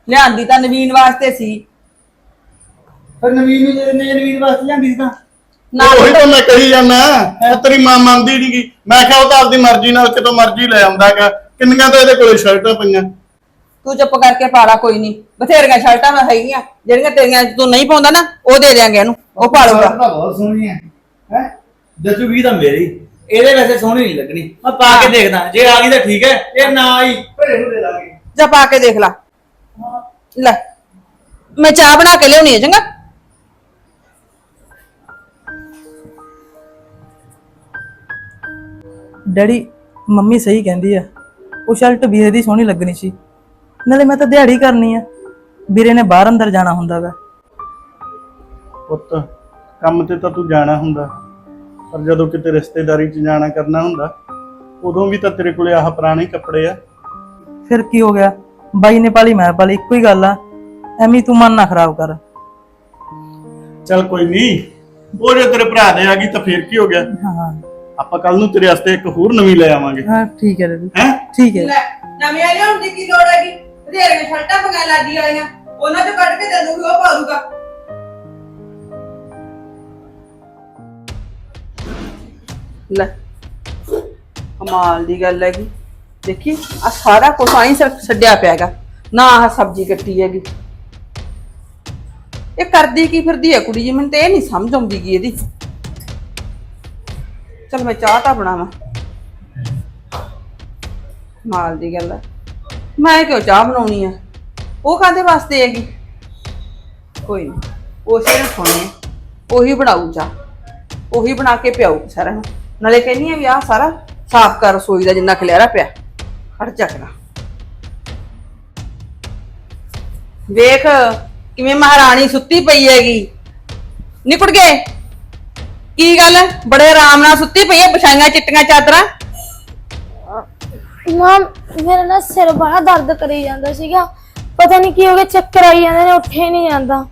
ਲਿਆਂਦੀ ਤਾਂ ਨਵੀਨ ਵਾਸਤੇ ਸੀ। ਫਿਰ ਨਵੀਨ ਨੂੰ ਜੇ ਨੇ ਨਵੀਨ ਵਾਸਤੇ ਲਿਆਂਦੀ ਸੀ ਤਾਂ? ਨਾ ਉਹੀ ਤਾਂ ਮੈਂ ਕਹੀ ਜਾਂਦਾ ਤੇਰੀ ਮਾਂ ਮੰਨਦੀ ਨਹੀਂਗੀ ਮੈਂ ਕਿਹਾ ਉਹ ਤਾਂ ਆਪਦੀ ਮਰਜ਼ੀ ਨਾਲ ਕਿਤੋਂ ਮਰਜ਼ੀ ਲੈ ਆਉਂਦਾਗਾ ਕਿੰਨੀਆਂ ਤਾਂ ਇਹਦੇ ਕੋਲੇ ਸ਼ਰਟਾਂ ਪਈਆਂ। ਤੂੰ ਚੁੱਪ ਕਰਕੇ ਪਾਲਾ ਕੋਈ ਨਹੀਂ ਬਥੇਰੀਆਂ ਸ਼ਰਟਾਂ ਮੈਂ ਹੈਗੀਆਂ ਜਿਹੜੀਆਂ ਤੇਰੀਆਂ ਤੂੰ ਨਹੀਂ ਪਾਉਂਦਾ ਨਾ ਉਹ ਦੇ ਦਿਆਂਗੇ ਇਹਨੂੰ। ਉਹ ਪਾ ਲਊਗਾ ਸ਼ਰਟ ਤਾਂ ਬਹੁਤ ਸੋਹਣੀ ਹੈ? ਹੈ ਜਚੂਗੀ ਤਾਂ ਮੇਰੀ। ਇਹਦੇ ਵੈਸੇ ਸੋਹਣੀ ਨਹੀਂ ਲੱਗਣੀ। ਮੈਂ ਪਾ ਕੇ ਦੇਖਦਾ। ਜੇ ਆ ਗਈ ਤਾਂ ਠੀਕ ਹੈ ਜੇ ਨਾ ਆਈ। ਫਿਰ ਇਹਨੂੰ ਦੇ ਦਾਂਗੇ ਜਾ ਪਾ ਕੇ ਦੇਖ ਲੈ। ਲੈ ਮੈਂ ਚਾਹ ਬਣਾ ਕੇ ਲਿਆਉਣੀ ਹੈ ਚੰਗਾ? ਡੈਡੀ ਮੰਮੀ ਸਹੀ ਕਹਿੰਦੀ ਆ। ਉਹ ਸ਼ਰਟ ਵੀਰੇ ਦੀ ਸੋਹਣੀ ਲੱਗਣੀ ਸੀ। ਨਾਲੇ ਮੈਂ ਤਾਂ ਦਿਹਾੜੀ ਕਰਨੀ ਆ। ਵੀਰੇ ਨੇ ਬਾਹਰ ਅੰਦਰ ਜਾਣਾ ਹੁੰਦਾ ਵਾ। ਪੁੱਤ ਕੰਮ ਤੇ ਤਾਂ ਤੂੰ ਜਾਣਾ ਹੁੰਦਾ। ਪਰ ਜਦੋਂ ਕਿਤੇ ਰਿਸ਼ਤੇਦਾਰੀ 'ਚ ਜਾਣਾ ਕਰਨਾ ਹੁੰਦਾ ਉਦੋਂ ਵੀ ਤਾਂ ਤੇਰੇ ਕੋਲੇ ਆਹ ਪੁਰਾਣੇ ਕੱਪੜੇ ਆ। ਫਿਰ ਕੀ ਹੋ ਗਿਆ? ਬਾਈ ਨੇ ਪਾਲੀ ਮੈਂ ਪਾਲੀ ਇੱਕੋ ਹੀ ਗੱਲ ਆ। ਐਵੇਂ ਤੂੰ ਮਨ ਨਾ ਖਰਾਬ ਕਰ। ਚੱਲ ਕੋਈ ਨਹੀਂ ਉਹ ਜੇ ਤੇਰੇ ਭਰਾ ਦੇ ਆ ਗਈ ਤਾਂ ਫੇਰ ਕੀ ਹੋ ਗਿਆ? ਹਾਂ। ਆਪਾਂ ਕੱਲ ਨੂੰ ਤੇਰੇ ਵਾਸਤੇ ਇੱਕ ਹੋਰ ਨਵੀਂ ਲੈ ਆਵਾਂਗੇ। ਹਾਂ ਠੀਕ ਹੈ ਡੈਡੀ ਹੈ? ਠੀਕ ਹੈ। ਲੈ ਨਵੀਆਂ ਲਿਆਉਣ ਦੀ ਕੀ ਲੋੜ ਹੈਗੀ? ਬਥੇਰੀਆਂ ਸ਼ਰਟਾਂ ਪਗਾ ਲਾਦੀ ਵਾਲੀਆਂ ਉਹਨਾਂ ਚੋਂ ਕੱਢ ਕੇ ਦੇ ਦੂੰਗੀ ਉਹ ਪਾ ਦੂਗਾ ਲੈ ਕਮਾਲ ਦੀ ਗੱਲ ਹੈਗੀ। ਦੇਖੀ ਆ ਸਾਰਾ ਕੁਝ ਆਈ ਛੱਡਿਆ ਪਿਆਗਾ। ਨਾ ਆਹ ਸਬਜ਼ੀ ਕੱਟੀ ਹੈਗੀ। ਇਹ ਕਰਦੀ ਕੀ ਫਿਰਦੀ ਹੈ ਕੁੜੀ ਜੀ? ਮੈਨੂੰ ਤੇ ਇਹ ਨਹੀਂ ਸਮਝ ਆਉਂਦੀ ਕੀ ਇਹਦੀ। ਚਲ ਮੈਂ ਚਾਹ ਤਾਂ ਬਣਾਵਾਂ। ਮਾਲ ਦੀ ਗੱਲ ਹੈ ਮੈਂ ਕਿਉਂ ਚਾਹ ਬਣਾਉਣੀ ਆ? ਉਹ ਕਾਹਦੇ ਵਾਸਤੇ ਹੈਗੀ? ਕੋਈ ਨਹੀਂ ਉਸੇ ਨੂੰ ਸੁਣੇ ਉਹੀ ਬਣਾਊ ਚਾਹ। ਉਹੀ ਬਣਾ ਕੇ ਪਿਆਊ ਸਾਰਿਆਂ ਨੂੰ। ਨਾਲੇ ਕਹਿੰਨੀ ਆ ਵੀ ਆਹ ਸਾਰਾ ਸਾਫ਼ ਕਰ ਰਸੋਈ ਦਾ ਜਿੰਨਾ ਖਲਿਆਰਾ ਪਿਆ। ਹਟ ਚੱਕਣਾ ਵੇਖ ਕਿਵੇਂ ਮਹਾਰਾਣੀ ਸੁੱਤੀ ਪਈ ਹੈਗੀ। ਨਿਕੜ ਗਏ? ਕੀ ਗੱਲ? ਬੜੇ ਆਰਾਮ ਨਾਲ ਸੁੱਤੀ ਪਈ ਹੈ ਵਿਛਾਈਆਂ ਚਿੱਟੀਆਂ ਚਾਦਰਾਂ? ਮਾਂ ਮੇਰਾ ਨਾ ਸਿਰ ਬੜਾ ਦਰਦ ਕਰੀ ਜਾਂਦਾ ਸੀਗਾ। ਪਤਾ ਨਹੀਂ ਕੀ ਹੋ ਗਿਆ ਚੱਕਰ ਆਈ ਜਾਂਦੇ ਨੇ ਉੱਠੇ ਨਹੀਂ ਜਾਂਦਾ।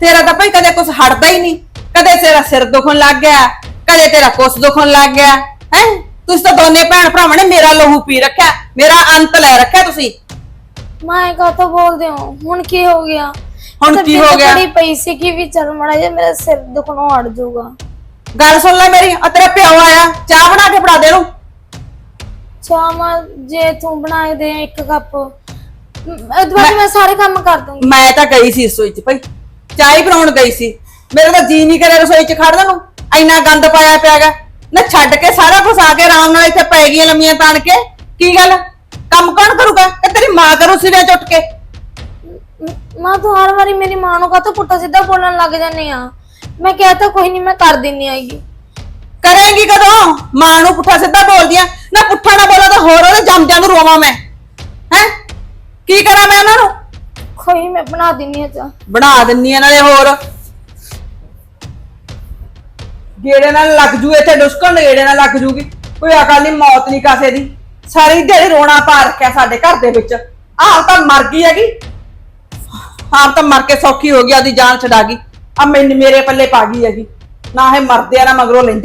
ਤੇਰਾ ਤਾਂ ਭਾਈ ਕਦੇ ਕੁਝ ਹਟਦਾ ਹੀ ਨਹੀਂ ਕਦੇ ਤੇਰਾ ਸਿਰ ਦੁਖਣ ਲੱਗ ਗਿਆ ਕਦੇ ਤੇਰਾ ਕੁਛ ਦੁਖਣ ਲੱਗ ਗਿਆ ਹੈ? ਤੁਸੀਂ ਤਾਂ ਦੋਨੇ ਭੈਣ ਭਰਾਵਾਂ ਨੇ ਮੇਰਾ ਲਹੂ ਪੀ ਰੱਖਿਆ ਮੇਰਾ ਅੰਤ ਲੈ ਰੱਖਿਆ ਤੁਸੀਂ। ਮਾਂ ਇਹ ਕਾਹਤੋਂ ਬੋਲਦੇ ਹੋ? ਹੁਣ ਕੀ ਹੋ ਗਿਆ? ਹੁਣ ਕੀ ਹੋ ਗਿਆ? ਬੜੀ ਪਈ ਸੀ ਕਿ ਵੀ ਚੱਲ ਮੜਾ ਜੇ ਮੇਰਾ ਸਿਰ ਦੁਖਣੋਂ ਹਟ ਜਾਊਗਾ। ਗੱਲ ਸੁਣ ਲੈ ਮੇਰੀ ਆ ਤੇਰਾ ਪਿਓ ਆਇਆ ਚਾਹ ਬਣਾ ਕੇ ਫੜਾ ਦੇ ਨੂੰ ਚਾਹ ਮਾਂ ਜੇ ਤੂੰ ਬਣਾ ਦੇ ਇੱਕ ਕੱਪ ਇਹ ਬਾਅਦ ਮੈਂ ਸਾਰੇ ਕੰਮ ਕਰ ਦੂੰਗੀ। ਮੈਂ ਤਾਂ ਗਈ ਸੀ ਰਸੋਈ 'ਚ ਭਾਈ ਚਾਹ ਹੀ ਬਣਾਉਣ ਗਈ ਸੀ। ਮੇਰਾ ਤਾਂ ਜੀ ਨਹੀਂ ਕਰਿਆ ਰਸੋਈ 'ਚ ਖੜਨ ਨੂੰ। ਇੰਨਾ ਗੰਦ ਪਾਇਆ ਪਿਆਗਾ ਨਾ ਛੱਡ ਕੇ ਸਾਰਾ ਕੁਝ ਆ ਕੇ ਆਰਾਮ ਨਾਲ ਇੱਥੇ ਪੈ ਗਈਆਂ ਲੰਮੀਆਂ ਤਾਣ ਕੇ। ਕੀ ਗੱਲ? ਕੰਮ ਕੌਣ ਕਰੂਗਾ? ਕਿ ਤੇਰੀ ਮਾਂ ਕਰੂ ਸਿਰੇ ਚੁੱਟ ਕੇ। ਮ- ਤੂੰ ਹਰ ਵਾਰੀ ਮੇਰੀ ਮਾਂ ਨੂੰ ਕਾਹਤੋਂ ਪੁੱਠਾ ਸਿੱਧਾ ਬੋਲਣ ਲੱਗ ਜਾਂਦੀ ਆ। ਮੈਂ ਕਿਹਾ ਤਾਂ ਕੋਈ ਨਹੀਂ ਮੈਂ ਕਰ ਦਿੰਨੀ ਆਏਗੀ ਕਰੇਂਗੀ ਕਦੋਂ? ਮਾਂ ਨੂੰ ਪੁੱਠਾ ਸਿੱਧਾ ਬੋਲਦੀਆਂ ਨਾ ਪੁੱਠਾ ਨਾ ਬੋਲਾਂ ਤਾਂ ਹੋਰ ਉਹਦੇ ਜੰਮਦਿਆਂ ਨੂੰ ਰੋਵਾਂ ਮੈਂ। ਹੈ? ਕੀ ਕਰਾਂ ਮੈਂ ਉਹਨਾਂ ਨੂੰ? ਕੋਈ ਨੀ, ਮੈਂ ਬਣਾ ਦਿੰਨੀ ਆ ਚਾਹ। ਬਣਾ ਦਿੰਨੀ ਆ ਨਾਲੇ ਹੋਰ। ਗੇੜੇ ਨਾਲ ਲੱਗ ਜੂ ਇੱਥੇ ਡੁਸਕਣ ਗੇੜੇ ਨਾਲ ਲੱਗ ਜੂਗੀ। ਕੋਈ ਅਕਲ ਨਹੀਂ ਮੌਤ ਨਹੀਂ ਕਾਸੇ ਦੀ। ਸਾਰੀ ਦਿਹਾੜੀ ਰੋਣਾ ਪਾ ਰੱਖਿਆ ਸਾਡੇ ਘਰ ਦੇ ਵਿੱਚ। ਆਹ ਤਾਂ ਮਰ ਗਈ ਹੈਗੀ। ਆਪ ਤਾਂ ਮਰ ਕੇ ਸੌਖੀ ਹੋ ਗਈ ਆਦੀ ਜਾਨ ਛਡਾ ਗਈ। ਆ ਮੈਨੂੰ ਮੇਰੇ ਪੱਲੇ ਪਾ ਗਈ ਹੈਗੀ। ਨਾ ਇਹ ਮਰਦੇ ਆ ਨਾ ਮਗਰੋਂ ਲੈਂਦੇ